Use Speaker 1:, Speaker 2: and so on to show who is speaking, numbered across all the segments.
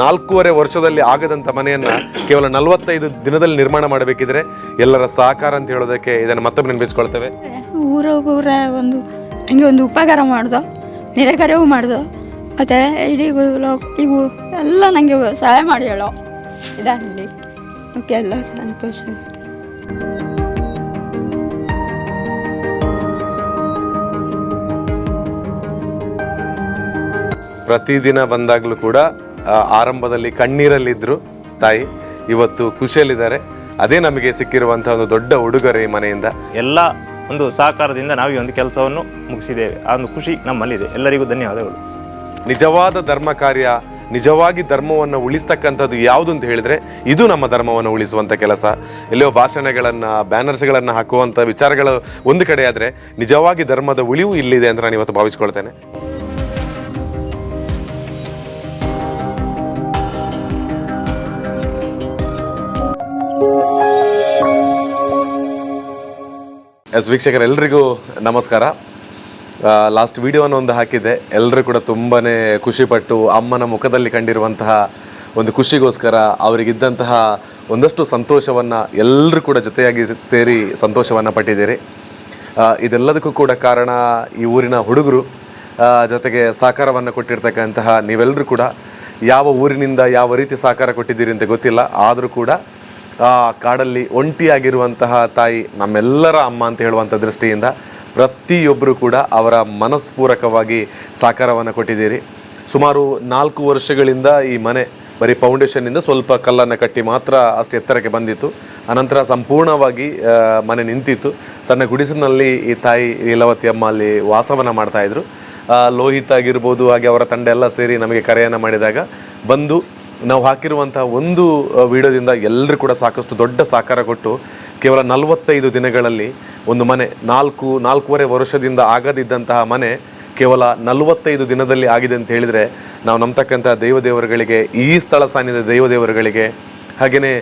Speaker 1: ನಾಲ್ಕೂವರೆ ವರ್ಷದಲ್ಲಿ ಆಗದಂಥ ಮನೆಯನ್ನ ಕೇವಲ ನಲವತ್ತೈದು ದಿನದಲ್ಲಿ ನಿರ್ಮಾಣ ಮಾಡಬೇಕಿದ್ರೆ ಎಲ್ಲರ ಸಹಕಾರ ಅಂತ ಹೇಳೋದಕ್ಕೆ ಇದನ್ನು ಮತ್ತೊಮ್ಮೆ ನೆನಪಿಸ್ಕೊಳ್ತೇವೆ.
Speaker 2: ಊರ ಊರ ಒಂದು ಹಂಗೆ ಒಂದು ಉಪಕಾರ ಮಾಡ್ದು ನಿರಾಕಾರವೂ ಮಾಡ್ದು. ಮತ್ತು ಇಡೀ ಇವು ಎಲ್ಲ ನನಗೆ ಸಹಾಯ ಮಾಡಿ ಹೇಳೋ. ಇದರಲ್ಲಿ ಓಕೆ ಎಲ್ಲ ಸಂತೋಷ.
Speaker 1: ಪ್ರತಿದಿನ ಬಂದಾಗಲೂ ಕೂಡ ಆರಂಭದಲ್ಲಿ ಕಣ್ಣೀರಲ್ಲಿದ್ದರು ತಾಯಿ ಇವತ್ತು ಖುಷಿಯಲ್ಲಿದ್ದಾರೆ. ಅದೇ ನಮಗೆ ಸಿಕ್ಕಿರುವಂಥ ಒಂದು ದೊಡ್ಡ ಉಡುಗೊರೆ ಈ ಮನೆಯಿಂದ.
Speaker 3: ಎಲ್ಲ ಒಂದು ಸಹಕಾರದಿಂದ ನಾವು ಈ ಒಂದು ಕೆಲಸವನ್ನು ಮುಗಿಸಿದ್ದೇವೆ. ಆ ಒಂದು ಖುಷಿ ನಮ್ಮಲ್ಲಿದೆ. ಎಲ್ಲರಿಗೂ ಧನ್ಯವಾದಗಳು.
Speaker 1: ನಿಜವಾದ ಧರ್ಮ ಕಾರ್ಯ ನಿಜವಾಗಿ ಧರ್ಮವನ್ನು ಉಳಿಸ್ತಕ್ಕಂಥದ್ದು ಯಾವುದು ಅಂತ ಹೇಳಿದ್ರೆ ಇದು ನಮ್ಮ ಧರ್ಮವನ್ನು ಉಳಿಸುವಂಥ ಕೆಲಸ. ಎಲ್ಲೋ ಭಾಷಣಗಳನ್ನು ಬ್ಯಾನರ್ಸ್ಗಳನ್ನು ಹಾಕುವಂಥ ವಿಚಾರಗಳು ಒಂದು ಕಡೆ ಆದರೆ ನಿಜವಾಗಿ ಧರ್ಮದ ಉಳಿವು ಇಲ್ಲಿದೆ ಅಂತ ನಾನು ಇವತ್ತು ಭಾವಿಸ್ಕೊಳ್ತೇನೆ. ಎಸ್ ವೀಕ್ಷಕರೆಲ್ಲರಿಗೂ ನಮಸ್ಕಾರ. ಲಾಸ್ಟ್ ವಿಡಿಯೋನ ಒಂದು ಹಾಕಿದ್ದೆ. ಎಲ್ಲರೂ ಕೂಡ ತುಂಬಾ ಖುಷಿಪಟ್ಟು ಅಮ್ಮನ ಮುಖದಲ್ಲಿ ಕಂಡಿರುವಂತಹ ಒಂದು ಖುಷಿಗೋಸ್ಕರ ಅವರಿಗಿದ್ದಂತಹ ಒಂದಷ್ಟು ಸಂತೋಷವನ್ನು ಎಲ್ಲರೂ ಕೂಡ ಜೊತೆಯಾಗಿ ಸೇರಿ ಸಂತೋಷವನ್ನು ಪಟ್ಟಿದ್ದೀರಿ. ಇದೆಲ್ಲದಕ್ಕೂ ಕೂಡ ಕಾರಣ ಈ ಊರಿನ ಹುಡುಗರು ಜೊತೆಗೆ ಸಹಕಾರವನ್ನು ಕೊಟ್ಟಿರ್ತಕ್ಕಂತಹ ನೀವೆಲ್ಲರೂ ಕೂಡ ಯಾವ ಊರಿನಿಂದ ಯಾವ ರೀತಿ ಸಹಕಾರ ಕೊಟ್ಟಿದ್ದೀರಿ ಅಂತ ಗೊತ್ತಿಲ್ಲ. ಆದರೂ ಕೂಡ ಆ ಕಾಡಲ್ಲಿ ಒಂಟಿಯಾಗಿರುವಂತಹ ತಾಯಿ ನಮ್ಮೆಲ್ಲರ ಅಮ್ಮ ಅಂತ ಹೇಳುವಂಥ ದೃಷ್ಟಿಯಿಂದ ಪ್ರತಿಯೊಬ್ಬರು ಕೂಡ ಅವರ ಮನಸ್ಪೂರಕವಾಗಿ ಸಾಕಾರವನ್ನು ಕೊಟ್ಟಿದ್ದೀರಿ. ಸುಮಾರು ನಾಲ್ಕು ವರ್ಷಗಳಿಂದ ಈ ಮನೆ ಬರೀ ಫೌಂಡೇಶನ್ನಿಂದ ಸ್ವಲ್ಪ ಕಲ್ಲನ್ನು ಕಟ್ಟಿ ಮಾತ್ರ ಅಷ್ಟು ಎತ್ತರಕ್ಕೆ ಬಂದಿತ್ತು. ಅನಂತರ ಸಂಪೂರ್ಣವಾಗಿ ಮನೆ ನಿಂತಿತ್ತು. ಸಣ್ಣ ಗುಡಿಸಿನಲ್ಲಿ ಈ ತಾಯಿ ಲೀಲಾವತಿ ಅಮ್ಮ ಅಲ್ಲಿ ವಾಸವನ್ನು ಮಾಡ್ತಾಯಿದ್ರು ಲೋಹಿತ್ ಆಗಿರ್ಬೋದು, ಹಾಗೆ ಅವರ ತಂಡ ಎಲ್ಲ ಸೇರಿ ನಮಗೆ ಕರೆಯನ್ನು ಮಾಡಿದಾಗ ಬಂದು ನಾವು ಹಾಕಿರುವಂತಹ ಒಂದು ವಿಡಿಯೋದಿಂದ ಎಲ್ಲರೂ ಕೂಡ ಸಾಕಷ್ಟು ದೊಡ್ಡ ಸಹಕಾರ ಕೊಟ್ಟು ಕೇವಲ ನಲವತ್ತೈದು ದಿನಗಳಲ್ಲಿ ಒಂದು ಮನೆ, ನಾಲ್ಕು, ನಾಲ್ಕೂವರೆ ವರ್ಷದಿಂದ ಆಗದಿದ್ದಂತಹ ಮನೆ ಕೇವಲ ನಲವತ್ತೈದು ದಿನದಲ್ಲಿ ಆಗಿದೆ ಅಂತ ಹೇಳಿದರೆ ನಾವು ನಂಬತಕ್ಕಂಥ ದೇವದೇವರುಗಳಿಗೆ, ಈ ಸ್ಥಳ ಸಾನ್ನಿಧ್ಯ ದೇವದೇವರುಗಳಿಗೆ, ಹಾಗೆಯೇ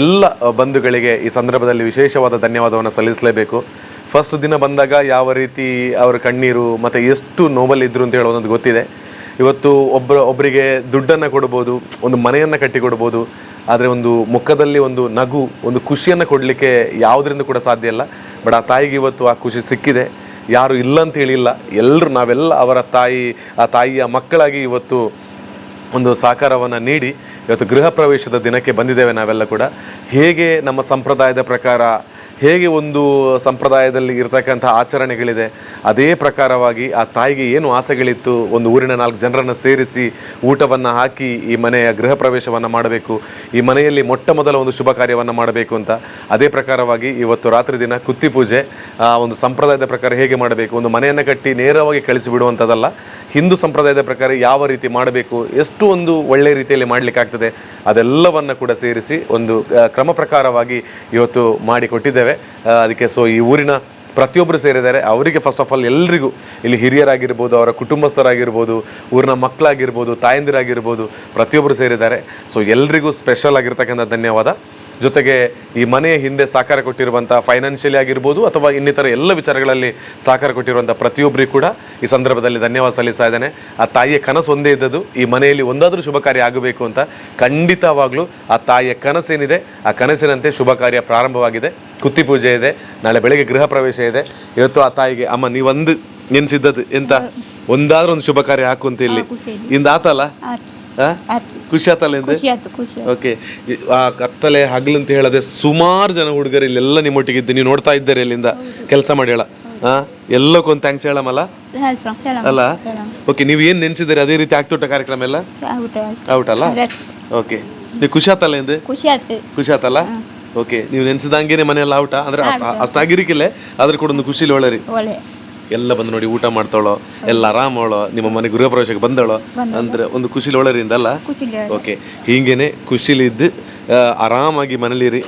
Speaker 1: ಎಲ್ಲ ಬಂಧುಗಳಿಗೆ ಈ ಸಂದರ್ಭದಲ್ಲಿ ವಿಶೇಷವಾದ ಧನ್ಯವಾದವನ್ನು ಸಲ್ಲಿಸಲೇಬೇಕು. ಫಸ್ಟ್ ದಿನ ಬಂದಾಗ ಯಾವ ರೀತಿ ಅವರ ಕಣ್ಣೀರು ಮತ್ತು ಎಷ್ಟು ನೋವಲ್ಲಿದ್ದರು ಅಂತ ಹೇಳೋದೊಂದು ಗೊತ್ತಿದೆ. ಇವತ್ತು ಒಬ್ಬರ ಒಬ್ಬರಿಗೆ ದುಡ್ಡನ್ನು ಕೊಡ್ಬೋದು, ಒಂದು ಮನೆಯನ್ನು ಕಟ್ಟಿಕೊಡ್ಬೋದು, ಆದರೆ ಒಂದು ಮುಖದಲ್ಲಿ ಒಂದು ನಗು, ಒಂದು ಖುಷಿಯನ್ನು ಕೊಡಲಿಕ್ಕೆ ಯಾವುದರಿಂದ ಕೂಡ ಸಾಧ್ಯ ಇಲ್ಲ. ಬಟ್ ಆ ತಾಯಿಗೆ ಇವತ್ತು ಆ ಖುಷಿ ಸಿಕ್ಕಿದೆ. ಯಾರು ಇಲ್ಲ ಅಂತ ಹೇಳಿಲ್ಲ. ಎಲ್ಲರೂ ನಾವೆಲ್ಲ ಅವರ ತಾಯಿ, ಆ ತಾಯಿಯ ಮಕ್ಕಳಾಗಿ ಇವತ್ತು ಒಂದು ಸಹಕಾರವನ್ನು ನೀಡಿ, ಇವತ್ತು ಗೃಹ ಪ್ರವೇಶದ ದಿನಕ್ಕೆ ಬಂದಿದ್ದೇವೆ ನಾವೆಲ್ಲ ಕೂಡ. ಹೇಗೆ ನಮ್ಮ ಸಂಪ್ರದಾಯದ ಪ್ರಕಾರ ಹೇಗೆ ಒಂದು ಸಂಪ್ರದಾಯದಲ್ಲಿ ಇರತಕ್ಕಂಥ ಆಚರಣೆಗಳಿದೆ, ಅದೇ ಪ್ರಕಾರವಾಗಿ ಆ ತಾಯಿಗೆ ಏನು ಆಸೆಗಳಿತ್ತು, ಒಂದು ಊರಿನ ನಾಲ್ಕು ಜನರನ್ನು ಸೇರಿಸಿ ಊಟವನ್ನು ಹಾಕಿ ಈ ಮನೆಯ ಗೃಹ ಪ್ರವೇಶವನ್ನು ಮಾಡಬೇಕು, ಈ ಮನೆಯಲ್ಲಿ ಮೊಟ್ಟ ಮೊದಲ ಒಂದು ಶುಭ ಕಾರ್ಯವನ್ನು ಮಾಡಬೇಕು ಅಂತ. ಅದೇ ಪ್ರಕಾರವಾಗಿ ಇವತ್ತು ರಾತ್ರಿ ದಿನ ಕುತ್ತಿ ಪೂಜೆ, ಆ ಒಂದು ಸಂಪ್ರದಾಯದ ಪ್ರಕಾರ ಹೇಗೆ ಮಾಡಬೇಕು, ಒಂದು ಮನೆಯನ್ನು ಕಟ್ಟಿ ನೇರವಾಗಿ ಕಳಿಸಿ ಬಿಡುವಂಥದ್ದಲ್ಲ ಹಿಂದೂ ಸಂಪ್ರದಾಯದ ಪ್ರಕಾರ ಯಾವ ರೀತಿ ಮಾಡಬೇಕು, ಎಷ್ಟು ಒಂದು ಒಳ್ಳೆಯ ರೀತಿಯಲ್ಲಿ ಮಾಡಲಿಕ್ಕಾಗ್ತದೆ, ಅದೆಲ್ಲವನ್ನು ಕೂಡ ಸೇರಿಸಿ ಒಂದು ಕ್ರಮ ಪ್ರಕಾರವಾಗಿ ಇವತ್ತು ಮಾಡಿಕೊಟ್ಟಿದ್ದೇವೆ. ಆ, ಅದಕ್ಕೆ ಸೊ ಈ ಊರಿನ ಪ್ರತಿಯೊಬ್ಬರು ಸೇರಿದ್ದಾರೆ. ಅವರಿಗೆ ಫಸ್ಟ್ ಆಫ್ ಆಲ್ ಎಲ್ಲರಿಗೂ ಇಲ್ಲಿ ಹಿರಿಯರಾಗಿರ್ಬೋದು ಅವರ ಕುಟುಂಬಸ್ಥರಾಗಿರ್ಬೋದು ಊರಿನ ಮಕ್ಕಳಾಗಿರ್ಬೋದು ತಾಯಂದಿರಾಗಿರ್ಬೋದು ಪ್ರತಿಯೊಬ್ಬರು ಸೇರಿದ್ದಾರೆ. ಸೊ ಎಲ್ರಿಗೂ ಸ್ಪೆಷಲ್ ಆಗಿರ್ತಕ್ಕಂಥ ಧನ್ಯವಾದ. ಜೊತೆಗೆ ಈ ಮನೆಯ ಹಿಂದೆ ಸಹಕಾರ ಕೊಟ್ಟಿರುವಂಥ ಫೈನಾನ್ಷಿಯಲಿ ಆಗಿರ್ಬೋದು ಅಥವಾ ಇನ್ನಿತರ ಎಲ್ಲ ವಿಚಾರಗಳಲ್ಲಿ ಸಹಕಾರ ಕೊಟ್ಟಿರುವಂಥ ಪ್ರತಿಯೊಬ್ಬರಿಗೂ ಕೂಡ ಈ ಸಂದರ್ಭದಲ್ಲಿ ಧನ್ಯವಾದ ಸಲ್ಲಿಸ್ತಾ ಇದ್ದೇನೆ. ಆ ತಾಯಿಯ ಕನಸು ಒಂದೇ ಇದ್ದದ್ದು ಈ ಮನೆಯಲ್ಲಿ ಒಂದಾದರೂ ಶುಭ ಕಾರ್ಯ ಆಗಬೇಕು ಅಂತ ಖಂಡಿತವಾಗ್ಲೂ ಆ ತಾಯಿಯ ಕನಸೇನಿದೆ ಆ ಕನಸಿನಂತೆ ಶುಭ ಕಾರ್ಯ ಪ್ರಾರಂಭವಾಗಿದೆ. ಕುತ್ತಿ ಪೂಜೆ ಇದೆ ನಾಳೆ ಬೆಳಗ್ಗೆ ಗೃಹ ಪ್ರವೇಶ ಇದೆ. ಇವತ್ತು ಆ ತಾಯಿಗೆ ಅಮ್ಮ ನೀವೊಂದು ನೆನ್ಸಿದ್ದದ್ದು ಎಂತ? ಒಂದಾದ್ರೂ ಒಂದು ಶುಭ ಕಾರ್ಯ ಹಾಕು ಅಂತ ಇಲ್ಲಿ ಇಂದ ಖುಷಿ ಓಕೆ. ಆ ಕತ್ತಲೆ ಹಗಲು ಅಂತ ಹೇಳದೆ ಸುಮಾರು ಜನ ಹುಡುಗರು ಇಲ್ಲೆಲ್ಲ ನಿಮ್ಮೊಟ್ಟಿಗೆ ಇದ್ದು ನೀವು ನೋಡ್ತಾ ಇದ್ದಾರೆ ಇಲ್ಲಿಂದ ಕೆಲಸ ಮಾಡಿ ಹೇಳ. ಹಾ? ಎಲ್ಲಕ್ಕೊಂದು ಥ್ಯಾಂಕ್ಸ್ ಹೇಳಮಲ್ಲ. ಅಲ್ಲ? ಓಕೆ ನೀವು ಏನು ನೆನೆಸಿದ್ದೀರಿ? ಅದೇ ರೀತಿ ಆಗ್ತುಟ್ಟ ಕಾರ್ಯಕ್ರಮ ಎಲ್ಲ. ಔಟ್ ಅಲ್ಲ? ಓಕೆ. ನೀವು ಖುಷಿ ಆತಲ್ಲ ಇಂದು?
Speaker 2: ಖುಷಿ
Speaker 1: ಆತಲ್ಲ? ಓಕೆ ನೀವು ನೆನೆಸಿದಂಗೆ ಮನೆಯಲ್ಲ ಔಟ ಅಂದ್ರೆ ಅಷ್ಟು ಅಷ್ಟಾಗಿರಿಕಿಲ್ಲ ಆದ್ರೆ ಕೂಡ ಒಂದು ಖುಷಿಲಿ
Speaker 2: ಒಳ್ಳೆ.
Speaker 1: ಎಲ್ಲ ಬಂದು ನೋಡಿ ಊಟ ಮಾಡ್ತಾಳೋ ಎಲ್ಲ ಆರಾಮವಳೋ ನಿಮ್ಮ ಮನೆ ಗೃಹ ಪ್ರವೇಶಕ್ಕೆ ಬಂದಳೋ? ಅಂದ್ರೆ ಒಂದು ಖುಷಿಲಿ ಒಳ್ಳೆರಿಂದ ಅಲ್ಲ? ಓಕೆ ಹೀಗೇನೆ ಖುಷಿಲಿದ್ದು ಆರಾಮಾಗಿ ಮನೇಲಿರಿ.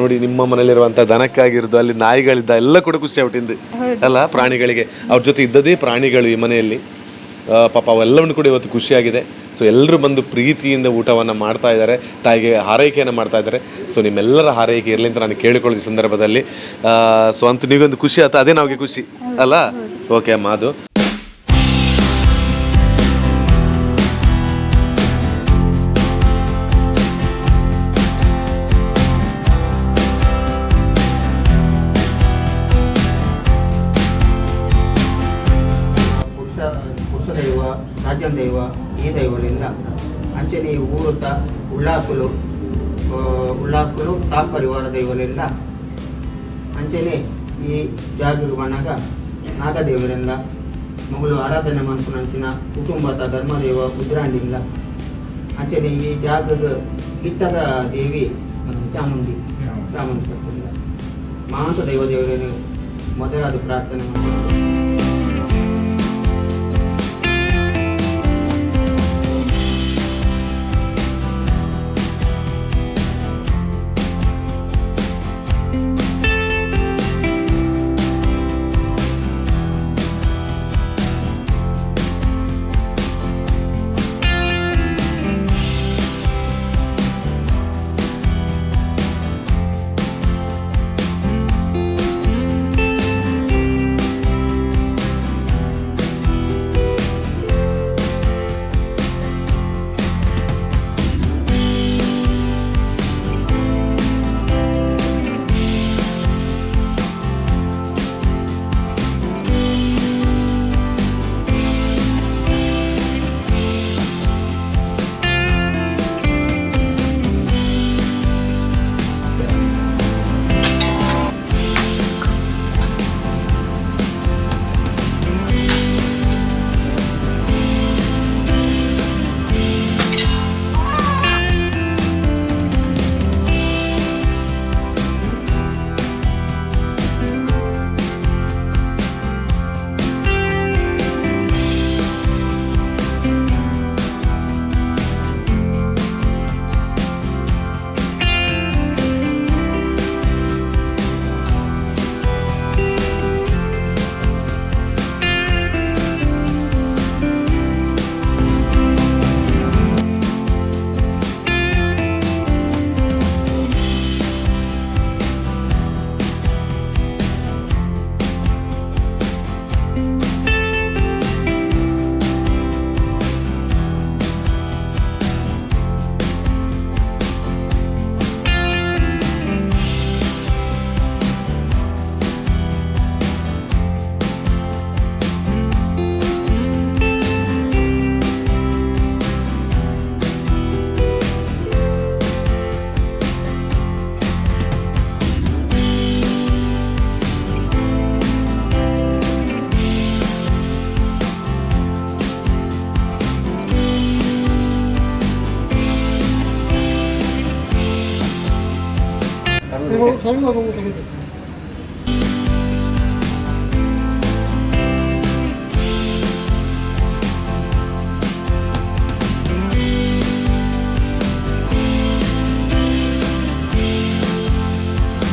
Speaker 1: ನೋಡಿ ನಿಮ್ಮ ಮನೇಲಿರುವಂಥ ದನಕ್ಕಾಗಿರೋದು ಅಲ್ಲಿ ನಾಯಿಗಳಿದ್ದ ಎಲ್ಲ ಕೂಡ ಖುಷಿ ಆಗ್ಬಿಟ್ಟಿಂದು ಅಲ್ಲ ಪ್ರಾಣಿಗಳಿಗೆ. ಅವ್ರ ಜೊತೆ ಇದ್ದದೇ ಪ್ರಾಣಿಗಳು ಈ ಮನೆಯಲ್ಲಿ. ಪಾಪ ಅವೆಲ್ಲವನ್ನು ಕೂಡ ಇವತ್ತು ಖುಷಿಯಾಗಿದೆ ಸೊ ಎಲ್ಲರೂ ಬಂದು ಪ್ರೀತಿಯಿಂದ ಊಟವನ್ನು ಮಾಡ್ತಾ ಇದ್ದಾರೆ. ತಾಯಿಗೆ ಹಾರೈಕೆಯನ್ನು ಮಾಡ್ತಾ ಇದ್ದಾರೆ. ಸೊ ನಿಮ್ಮೆಲ್ಲರ ಹಾರೈಕೆ ಇರಲಿ ಅಂತ ನಾನು ಕೇಳಿಕೊಳ್ಳೋದು ಸಂದರ್ಭದಲ್ಲಿ. ಸೊ ಅಂತೂ ನೀವೊಂದು ಖುಷಿ ಆಯ್ತು ಅದೇ ನಮಗೆ ಖುಷಿ. ಅಲ್ಲ? ಓಕೆ ಅಮ್ಮ ಅದು
Speaker 4: ದೈವ ರಾಜ್ಯನ ದೈವ, ಈ ದೈವಗಳಿಂದ. ಅಂಚನೆ, ಊರುತ, ಉಳ್ಳಾಕುಲು ಉಳ್ಳಾಕುಲು ಸಾ ಪರಿವಾರ ದೈವಗಳಿಂದ. ಅಂಚನೆ, ಈ ಜಾಗಕ್ಕೆ ಬಂದಾಗ ನಾಗದೇವರಿಂದ ಮಗಳು ಆರಾಧನೆ ಮಾಡ್ಕೊಂಡಂತಿನ ಕುಟುಂಬದ ಧರ್ಮದೇವ ಉದ್ರಾಂಡಿಲ್ಲ ಆಚೆನೆ ಈ ಜಾಗದ ಗಿತ್ತದ ದೇವಿ ಚಾಮುಂಡಿ ಚಾಮುಂಡಿ ಮಾಂಸ ದೈವ ದೇವರನ್ನು ಮೊದಲಾದ ಪ್ರಾರ್ಥನೆ ಮಾಡ್ತಾರೆ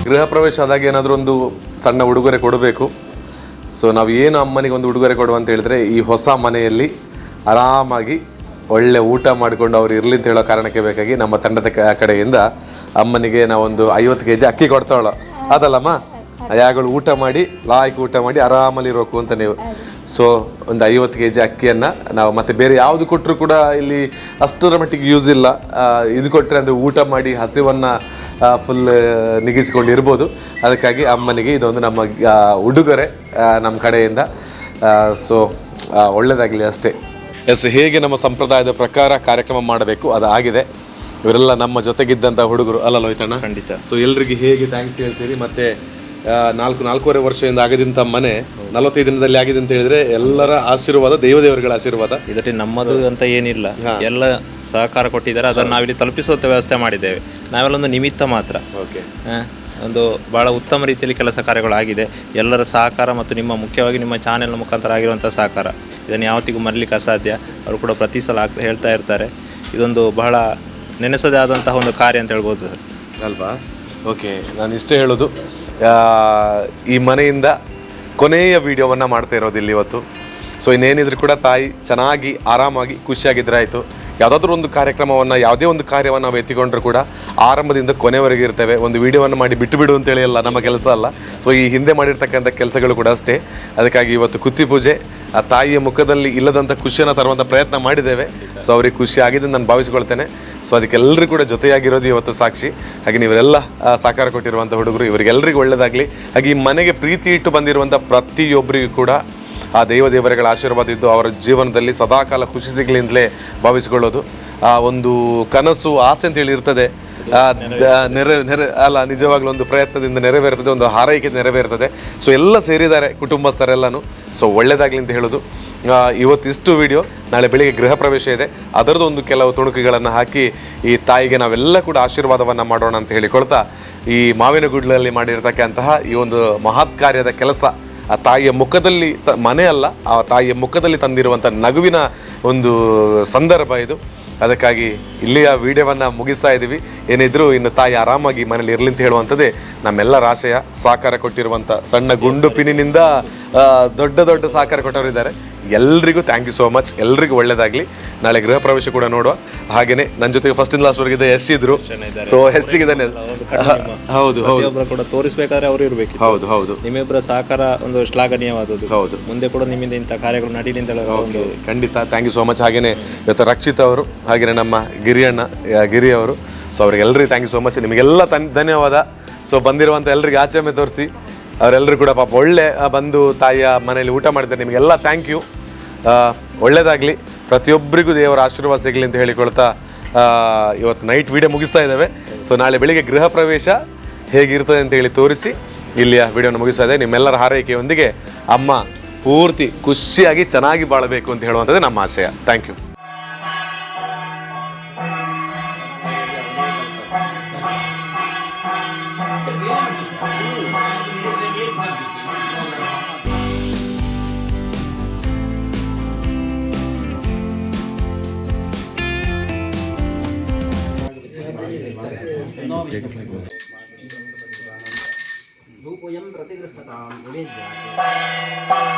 Speaker 1: ಗೃಹ ಪ್ರವೇಶ ಆದಾಗ ಏನಾದರೂ ಒಂದು ಸಣ್ಣ ಉಡುಗೊರೆ ಕೊಡಬೇಕು. ಸೊ ನಾವು ಏನು ಅಮ್ಮನಿಗೆ ಒಂದು ಉಡುಗೊರೆ ಕೊಡುವ ಅಂತ ಹೇಳಿದ್ರೆ, ಈ ಹೊಸ ಮನೆಯಲ್ಲಿ ಆರಾಮಾಗಿ ಒಳ್ಳೆ ಊಟ ಮಾಡಿಕೊಂಡು ಅವ್ರು ಇರಲಿ ಅಂತ ಹೇಳೋ ಕಾರಣಕ್ಕೆ ಬೇಕಾಗಿ ನಮ್ಮ ತಂಡದ ಕಡೆಯಿಂದ ಅಮ್ಮನಿಗೆ ನಾವೊಂದು ಐವತ್ತು ಕೆ ಜಿ ಅಕ್ಕಿ ಕೊಡ್ತಾಳ ಅದಲ್ಲಮ್ಮ ಯಾಗಳು ಊಟ ಮಾಡಿ, ಲಾಯ್ಕ್ ಊಟ ಮಾಡಿ ಆರಾಮಲ್ಲಿ ಇರೋಕು ಅಂತ ನೀವು. ಸೊ ಒಂದು ಐವತ್ತು ಕೆ ಜಿ ಅಕ್ಕಿಯನ್ನು ನಾವು ಮತ್ತೆ ಬೇರೆ ಯಾವುದು ಕೊಟ್ಟರು ಕೂಡ ಇಲ್ಲಿ ಅಷ್ಟರ ಮಟ್ಟಿಗೆ ಯೂಸ್ ಇಲ್ಲ. ಇದು ಕೊಟ್ಟರೆ ಅಂದರೆ ಊಟ ಮಾಡಿ ಹಸಿವನ್ನು ಫುಲ್ ನಿಗಿಸ್ಕೊಂಡು ಇರ್ಬೋದು ಅದಕ್ಕಾಗಿ ಅಮ್ಮನಿಗೆ ಇದೊಂದು ನಮ್ಮ ಉಡುಗೊರೆ ನಮ್ಮ ಕಡೆಯಿಂದ. ಸೊ ಒಳ್ಳೆಯದಾಗಲಿ ಅಷ್ಟೇ. ಎಸ್ ಹೇಗೆ ನಮ್ಮ ಸಂಪ್ರದಾಯದ ಪ್ರಕಾರ ಕಾರ್ಯಕ್ರಮ ಮಾಡಬೇಕು ಅದು ಆಗಿದೆ ಇವರೆಲ್ಲ ನಮ್ಮ ಜೊತೆಗಿದ್ದಂಥ ಹುಡುಗರು. ಅಲ್ಲ ಲೋಹಿತಣ್ಣ
Speaker 3: ಖಂಡಿತ.
Speaker 1: ಸೊ ಎಲ್ರಿಗೆ ಹೇಗೆ ಥ್ಯಾಂಕ್ಸ್ ಹೇಳ್ತೀರಿ? ಮತ್ತೆ ಆ, ನಾಲ್ಕು ನಾಲ್ಕೂವರೆ ವರ್ಷದಿಂದ ಆಗದಿಂತ ಮನೆ ನಲವತ್ತೈದು ದಿನದಲ್ಲಿ ಆಗಿದೆ ಅಂತ ಹೇಳಿದ್ರೆ ಎಲ್ಲರ ಆಶೀರ್ವಾದ ದೇವದೇವರುಗಳ ಆಶೀರ್ವಾದ.
Speaker 3: ಇದರಲ್ಲಿ ನಮ್ಮದು ಅಂತ ಏನಿಲ್ಲ. ಎಲ್ಲ ಸಹಕಾರ ಕೊಟ್ಟಿದ್ದಾರೆ. ಅದನ್ನು ನಾವಿಲ್ಲಿ ತಲುಪಿಸುವಂಥ ವ್ಯವಸ್ಥೆ ಮಾಡಿದ್ದೇವೆ. ನಾವೆಲ್ಲ ಒಂದು ನಿಮಿತ್ತ ಮಾತ್ರ.
Speaker 1: ಓಕೆ
Speaker 3: ಆ, ಒಂದು ಭಾಳ ಉತ್ತಮ ರೀತಿಯಲ್ಲಿ ಕೆಲಸ ಕಾರ್ಯಗಳಾಗಿದೆ. ಎಲ್ಲರ ಸಹಕಾರ ಮತ್ತು ನಿಮ್ಮ ಮುಖ್ಯವಾಗಿ ನಿಮ್ಮ ಚಾನೆಲ್ ಮುಖಾಂತರ ಆಗಿರುವಂಥ ಸಹಕಾರ. ಇದನ್ನು ಯಾವತ್ತಿಗೂ ಮರಲಿಕ್ಕೆ ಅಸಾಧ್ಯ. ಅವರು ಕೂಡ ಪ್ರತಿ ಸಲ ಹೇಳ್ತಾ ಇರ್ತಾರೆ. ಇದೊಂದು ಬಹಳ ನೆನೆಸದೇ ಆದಂತಹ ಒಂದು ಕಾರ್ಯ ಅಂತ ಹೇಳ್ಬೋದು
Speaker 1: ಅಲ್ವಾ? ಓಕೆ ನಾನು ಇಷ್ಟೇ ಹೇಳೋದು. ಈ ಮನೆಯಿಂದ ಕೊನೆಯ ವಿಡಿಯೋವನ್ನು ಮಾಡ್ತಾ ಇರೋದು ಇಲ್ಲಿ ಇವತ್ತು. ಸೊ ಇನ್ನೇನಿದ್ರು ಕೂಡ ತಾಯಿ ಚೆನ್ನಾಗಿ ಆರಾಮಾಗಿ ಖುಷಿಯಾಗಿದ್ರೆ ಆಯಿತು. ಯಾವುದಾದ್ರೂ ಒಂದು ಕಾರ್ಯಕ್ರಮವನ್ನು, ಯಾವುದೇ ಒಂದು ಕಾರ್ಯವನ್ನು ನಾವು ಎತ್ತಿಕೊಂಡ್ರು ಕೂಡ ಆರಂಭದಿಂದ ಕೊನೆವರೆಗೆ ಇರ್ತೇವೆ. ಒಂದು ವಿಡಿಯೋವನ್ನು ಮಾಡಿ ಬಿಟ್ಟು ಬಿಡು ಅಂತೇಳಿ ಅಲ್ಲ ನಮ್ಮ ಕೆಲಸ ಅಲ್ಲ. ಸೊ ಈ ಹಿಂದೆ ಮಾಡಿರ್ತಕ್ಕಂಥ ಕೆಲಸಗಳು ಕೂಡ ಅಷ್ಟೇ. ಅದಕ್ಕಾಗಿ ಇವತ್ತು ಕುತ್ತಿ ಪೂಜೆ, ಆ ತಾಯಿಯ ಮುಖದಲ್ಲಿ ಇಲ್ಲದಂಥ ಖುಷಿಯನ್ನು ತರುವಂಥ ಪ್ರಯತ್ನ ಮಾಡಿದ್ದೇವೆ. ಸೊ ಅವ್ರಿಗೆ ಖುಷಿ ಆಗಿದೆ ನಾನು ಭಾವಿಸ್ಕೊಳ್ತೇನೆ. ಸೊ ಅದಕ್ಕೆಲ್ಲರೂ ಕೂಡ ಜೊತೆಯಾಗಿರೋದು ಇವತ್ತು ಸಾಕ್ಷಿ. ಹಾಗೆ ನೀವೆಲ್ಲ ಸಾಕಾರ ಕೊಟ್ಟಿರುವಂಥ ಹುಡುಗರು ಇವರಿಗೆಲ್ಲರಿಗೂ ಒಳ್ಳೆಯದಾಗಲಿ ಹಾಗೆ ಈ ಮನೆಗೆ ಪ್ರೀತಿ ಇಟ್ಟು ಬಂದಿರುವಂಥ ಪ್ರತಿಯೊಬ್ಬರಿಗೂ ಕೂಡ ಆ ದೇವ ದೇವರುಗಳ ಆಶೀರ್ವಾದ ಇದ್ದು ಅವರ ಜೀವನದಲ್ಲಿ ಸದಾಕಾಲ ಖುಷಿ ಸಿಗಲಿಂದಲೇ ಭಾವಿಸಿಕೊಳ್ಳೋದು. ಆ ಒಂದು ಕನಸು, ಆಸೆ ಅಂತೇಳಿ ಇರ್ತದೆ. ನೆರೆ ನೆರೆ, ಅಲ್ಲ, ನಿಜವಾಗ್ಲೂ ಒಂದು ಪ್ರಯತ್ನದಿಂದ ನೆರವೇರ್ತದೆ, ಒಂದು ಹಾರೈಕೆ ನೆರವೇರ್ತದೆ. ಸೊ ಎಲ್ಲ ಸೇರಿದ್ದಾರೆ ಕುಟುಂಬಸ್ಥರೆಲ್ಲನೂ. ಸೊ ಒಳ್ಳೇದಾಗಲಿ ಅಂತ ಹೇಳೋದು. ಇವತ್ತಿಷ್ಟು ವಿಡಿಯೋ ನಾಳೆ ಬೆಳಿಗ್ಗೆ ಗೃಹ ಪ್ರವೇಶ ಇದೆ. ಅದರದ್ದು ಒಂದು ಕೆಲವು ತುಣುಕುಗಳನ್ನು ಹಾಕಿ ಈ ತಾಯಿಗೆ ನಾವೆಲ್ಲ ಕೂಡ ಆಶೀರ್ವಾದವನ್ನು ಮಾಡೋಣ ಅಂತ ಹೇಳಿಕೊಳ್ತಾ, ಈ ಮಾವಿನ ಗುಡ್ಲಲ್ಲಿ ಮಾಡಿರತಕ್ಕಂತಹ ಈ ಒಂದು ಮಹತ್ ಕಾರ್ಯದ ಕೆಲಸ ಆ ತಾಯಿಯ ಮುಖದಲ್ಲಿ ತ, ಮನೆ ಅಲ್ಲ, ಆ ತಾಯಿಯ ಮುಖದಲ್ಲಿ ತಂದಿರುವಂಥ ನಗುವಿನ ಒಂದು ಸಂದರ್ಭ ಇದು. ಅದಕ್ಕಾಗಿ ಇಲ್ಲಿಯ ವಿಡಿಯೋವನ್ನು ಮುಗಿಸ್ತಾ ಇದ್ದೀವಿ. ಏನಿದ್ರೂ ಇನ್ನು ತಾಯಿ ಆರಾಮಾಗಿ ಮನೇಲಿ ಇರಲಿ ಅಂತ ಹೇಳುವಂಥದ್ದೇ ನಮ್ಮೆಲ್ಲರ ಆಶಯ. ಸಾಕಾರ ಕೊಟ್ಟಿರುವಂಥ ಸಣ್ಣ ಗುಂಡು ಪಿನಿನಿಂದ ದೊಡ್ಡ ದೊಡ್ಡ ಸಾಕಾರ ಕೊಟ್ಟವರಿದ್ದಾರೆ. ಎಲ್ರಿಗೂ ಥ್ಯಾಂಕ್ ಯು ಸೋ ಮಚ್ ಎಲ್ರಿಗೂ ಒಳ್ಳೇದಾಗಲಿ. ನಾಳೆ ಗೃಹ ಪ್ರವೇಶ ಕೂಡ ನೋಡುವ. ಹಾಗೆಯೇ ನನ್ನ ಜೊತೆಗೆ ಫಸ್ಟ್ ಇನ್ ಲಾಸ್ಟ್ ಇದ್ದ ಎಸ್ ಇದ್ರು. ಸೊ ಎಸ್ ಹೌದು ಹೌದು
Speaker 3: ಪ್ರತಿಯೊಬ್ಬರು ಕೂಡ ತೋರಿಸಬೇಕಾದ್ರೆ ಅವರು ಇರಬೇಕು
Speaker 1: ಹೌದು ಹೌದು.
Speaker 3: ನಿಮ್ಮಿಬ್ಬರ ಸಹಕಾರ ಒಂದು ಶ್ಲಾಘನೀಯವಾದದ್ದು.
Speaker 1: ಹೌದು.
Speaker 3: ಮುಂದೆ ಕೂಡ ನಿಮ್ಮಿಂದ ಇಂಥ ಕಾರ್ಯಗಳು ನಡೀಲಿ ಅಂತ
Speaker 1: ಖಂಡಿತ. ಥ್ಯಾಂಕ್ ಯು ಸೋ ಮಚ್ ಹಾಗೆಯೇ ಇವತ್ತು ರಕ್ಷಿತ್ ಅವರು ಹಾಗೇನೆ ನಮ್ಮ ಗಿರಿಯಣ್ಣ ಗಿರಿ ಅವರು. ಸೊ ಅವ್ರಿಗೆಲ್ಲರಿಗೂ ಥ್ಯಾಂಕ್ ಯು ಸೋ ಮಚ್ ನಿಮಗೆಲ್ಲ ತನ್ ಧನ್ಯವಾದ. ಸೊ ಬಂದಿರುವಂಥ ಎಲ್ರಿಗೆ ಆಚೆಮೆ ತೋರಿಸಿ. ಅವರೆಲ್ಲರೂ ಕೂಡ ಪಾಪ ಒಳ್ಳೆ ಬಂದು ತಾಯಿಯ ಮನೆಯಲ್ಲಿ ಊಟ ಮಾಡಿದ್ದಾರೆ. ನಿಮಗೆಲ್ಲ ಥ್ಯಾಂಕ್ ಯು ಒಳ್ಳೇದಾಗಲಿ. ಪ್ರತಿಯೊಬ್ಬರಿಗೂ ದೇವರ ಆಶೀರ್ವಾದ ಸಿಗಲಿ ಅಂತ ಹೇಳಿಕೊಳ್ತಾ ಇವತ್ತು ನೈಟ್ ವಿಡಿಯೋ ಮುಗಿಸ್ತಾ ಇದ್ದಾವೆ. ಸೊ ನಾಳೆ ಬೆಳಿಗ್ಗೆ ಗೃಹ ಪ್ರವೇಶ ಹೇಗಿರ್ತದೆ ಅಂತ ಹೇಳಿ ತೋರಿಸಿ. ಇಲ್ಲಿಯ ವಿಡಿಯೋನ ಮುಗಿಸ್ತಾ ಇದೆ ನಿಮ್ಮೆಲ್ಲರ ಹಾರೈಕೆಯೊಂದಿಗೆ ಅಮ್ಮ ಪೂರ್ತಿ ಖುಷಿಯಾಗಿ ಚೆನ್ನಾಗಿ ಬಾಳಬೇಕು ಅಂತ ಹೇಳುವಂಥದ್ದು ನಮ್ಮ ಆಶಯ. ಥ್ಯಾಂಕ್ ಯು 啊，没练吉他。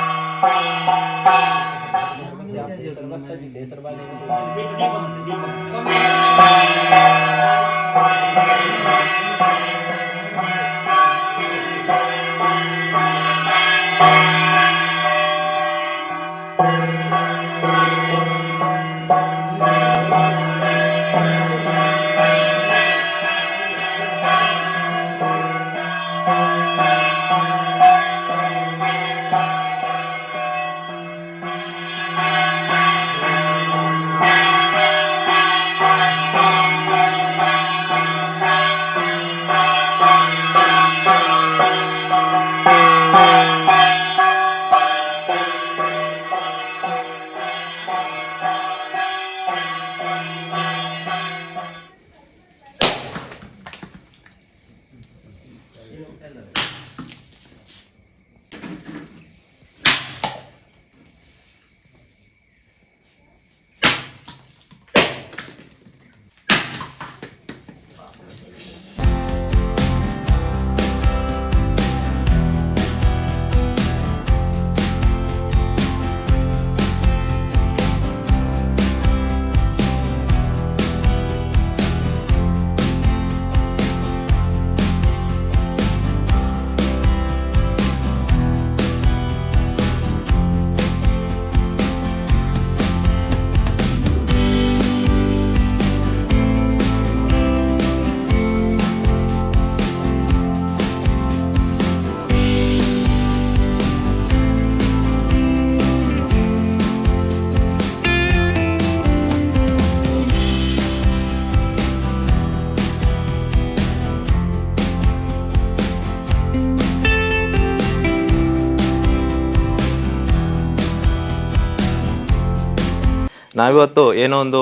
Speaker 3: ನಾವಿವತ್ತು ಏನೋ ಒಂದು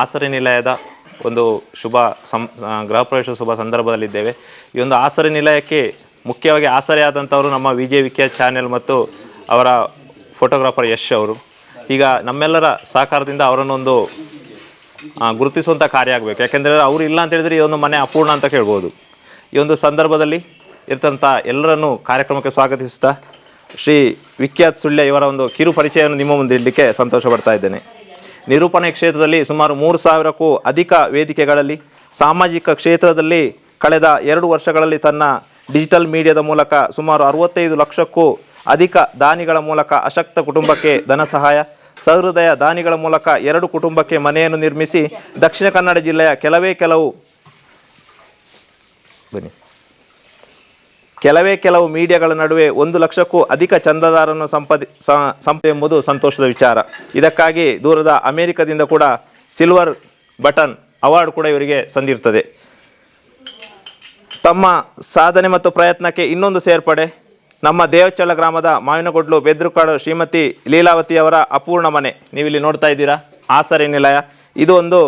Speaker 3: ಆಸರೆ ನಿಲಯದ ಒಂದು ಶುಭ ಸಂ ಗೃಹ ಪ್ರವೇಶ ಶುಭ ಸಂದರ್ಭದಲ್ಲಿದ್ದೇವೆ. ಈ ಒಂದು ಆಸರೆ ನಿಲಯಕ್ಕೆ ಮುಖ್ಯವಾಗಿ ಆಸರೆ ಆದಂಥವರು ನಮ್ಮ ಜೆ ವಿಖ್ಯ ಚಾನೆಲ್ ಮತ್ತು ಅವರ ಫೋಟೋಗ್ರಾಫರ್ ಯಶ್ ಅವರು. ಈಗ ನಮ್ಮೆಲ್ಲರ ಸಹಕಾರದಿಂದ ಅವರನ್ನೊಂದು ಗುರುತಿಸುವಂಥ ಕಾರ್ಯ ಆಗಬೇಕು. ಯಾಕೆಂದರೆ ಅವರು ಇಲ್ಲ ಅಂತ ಹೇಳಿದರೆ ಈ ಒಂದು ಮನೆ ಅಪೂರ್ಣ ಅಂತ ಕೇಳ್ಬೋದು ಈ ಒಂದು ಸಂದರ್ಭದಲ್ಲಿ ಇರ್ತಂಥ ಎಲ್ಲರನ್ನು ಕಾರ್ಯಕ್ರಮಕ್ಕೆ ಸ್ವಾಗತಿಸ್ತಾ ಶ್ರೀ ವಿಖ್ಯಾತ್ ಸುಳ್ಯ ಇವರ ಒಂದು ಕಿರು ಪರಿಚಯವನ್ನು ನಿಮ್ಮ ಮುಂದೆ ಇಡಲಿಕ್ಕೆ ಸಂತೋಷ ಪಡ್ತಾ ಇದ್ದೇನೆ. ನಿರೂಪಣೆ ಕ್ಷೇತ್ರದಲ್ಲಿ ಸುಮಾರು ಮೂರು ಸಾವಿರಕ್ಕೂ ಅಧಿಕ ವೇದಿಕೆಗಳಲ್ಲಿ, ಸಾಮಾಜಿಕ ಕ್ಷೇತ್ರದಲ್ಲಿ ಕಳೆದ ಎರಡು ವರ್ಷಗಳಲ್ಲಿ ತನ್ನ ಡಿಜಿಟಲ್ ಮೀಡಿಯಾದ ಮೂಲಕ ಸುಮಾರು ಅರವತ್ತೈದು ಲಕ್ಷಕ್ಕೂ ಅಧಿಕ ದಾನಿಗಳ ಮೂಲಕ ಅಶಕ್ತ ಕುಟುಂಬಕ್ಕೆ ಧನ ಸಹಾಯ, ಸಹೃದಯ ದಾನಿಗಳ ಮೂಲಕ ಎರಡು ಕುಟುಂಬಕ್ಕೆ ಮನೆಯನ್ನು ನಿರ್ಮಿಸಿ ದಕ್ಷಿಣ ಕನ್ನಡ ಜಿಲ್ಲೆಯ ಕೆಲವೇ ಕೆಲವು ಬನ್ನಿ. ಕೆಲವೇ ಕೆಲವು ಮೀಡಿಯಾಗಳ ನಡುವೆ ಒಂದು ಲಕ್ಷಕ್ಕೂ ಅಧಿಕ ಚಂದದಾರನ್ನು ಸಂಪದಿ ಸಂಪ ಎಂಬುದು ಸಂತೋಷದ ವಿಚಾರ. ಇದಕ್ಕಾಗಿ ದೂರದ ಅಮೆರಿಕದಿಂದ ಕೂಡ ಸಿಲ್ವರ್ ಬಟನ್ ಅವಾರ್ಡ್ ಕೂಡ ಇವರಿಗೆ ಸಂದಿರ್ತದೆ. ತಮ್ಮ ಸಾಧನೆ ಮತ್ತು ಪ್ರಯತ್ನಕ್ಕೆ ಇನ್ನೊಂದು ಸೇರ್ಪಡೆ. ನಮ್ಮ ದೇವಚಳ ಗ್ರಾಮದ ಮಾವಿನಗೊಡ್ಲು ಬೆದ್ರುಕಾಡು ಶ್ರೀಮತಿ ಲೀಲಾವತಿಯವರ ಅಪೂರ್ಣ ಮನೆ. ನೀವಿಲ್ಲಿ ನೋಡ್ತಾ ಇದ್ದೀರಾ? ಆಸರೆ ನಿಲಯ. ಇದು ಒಂದು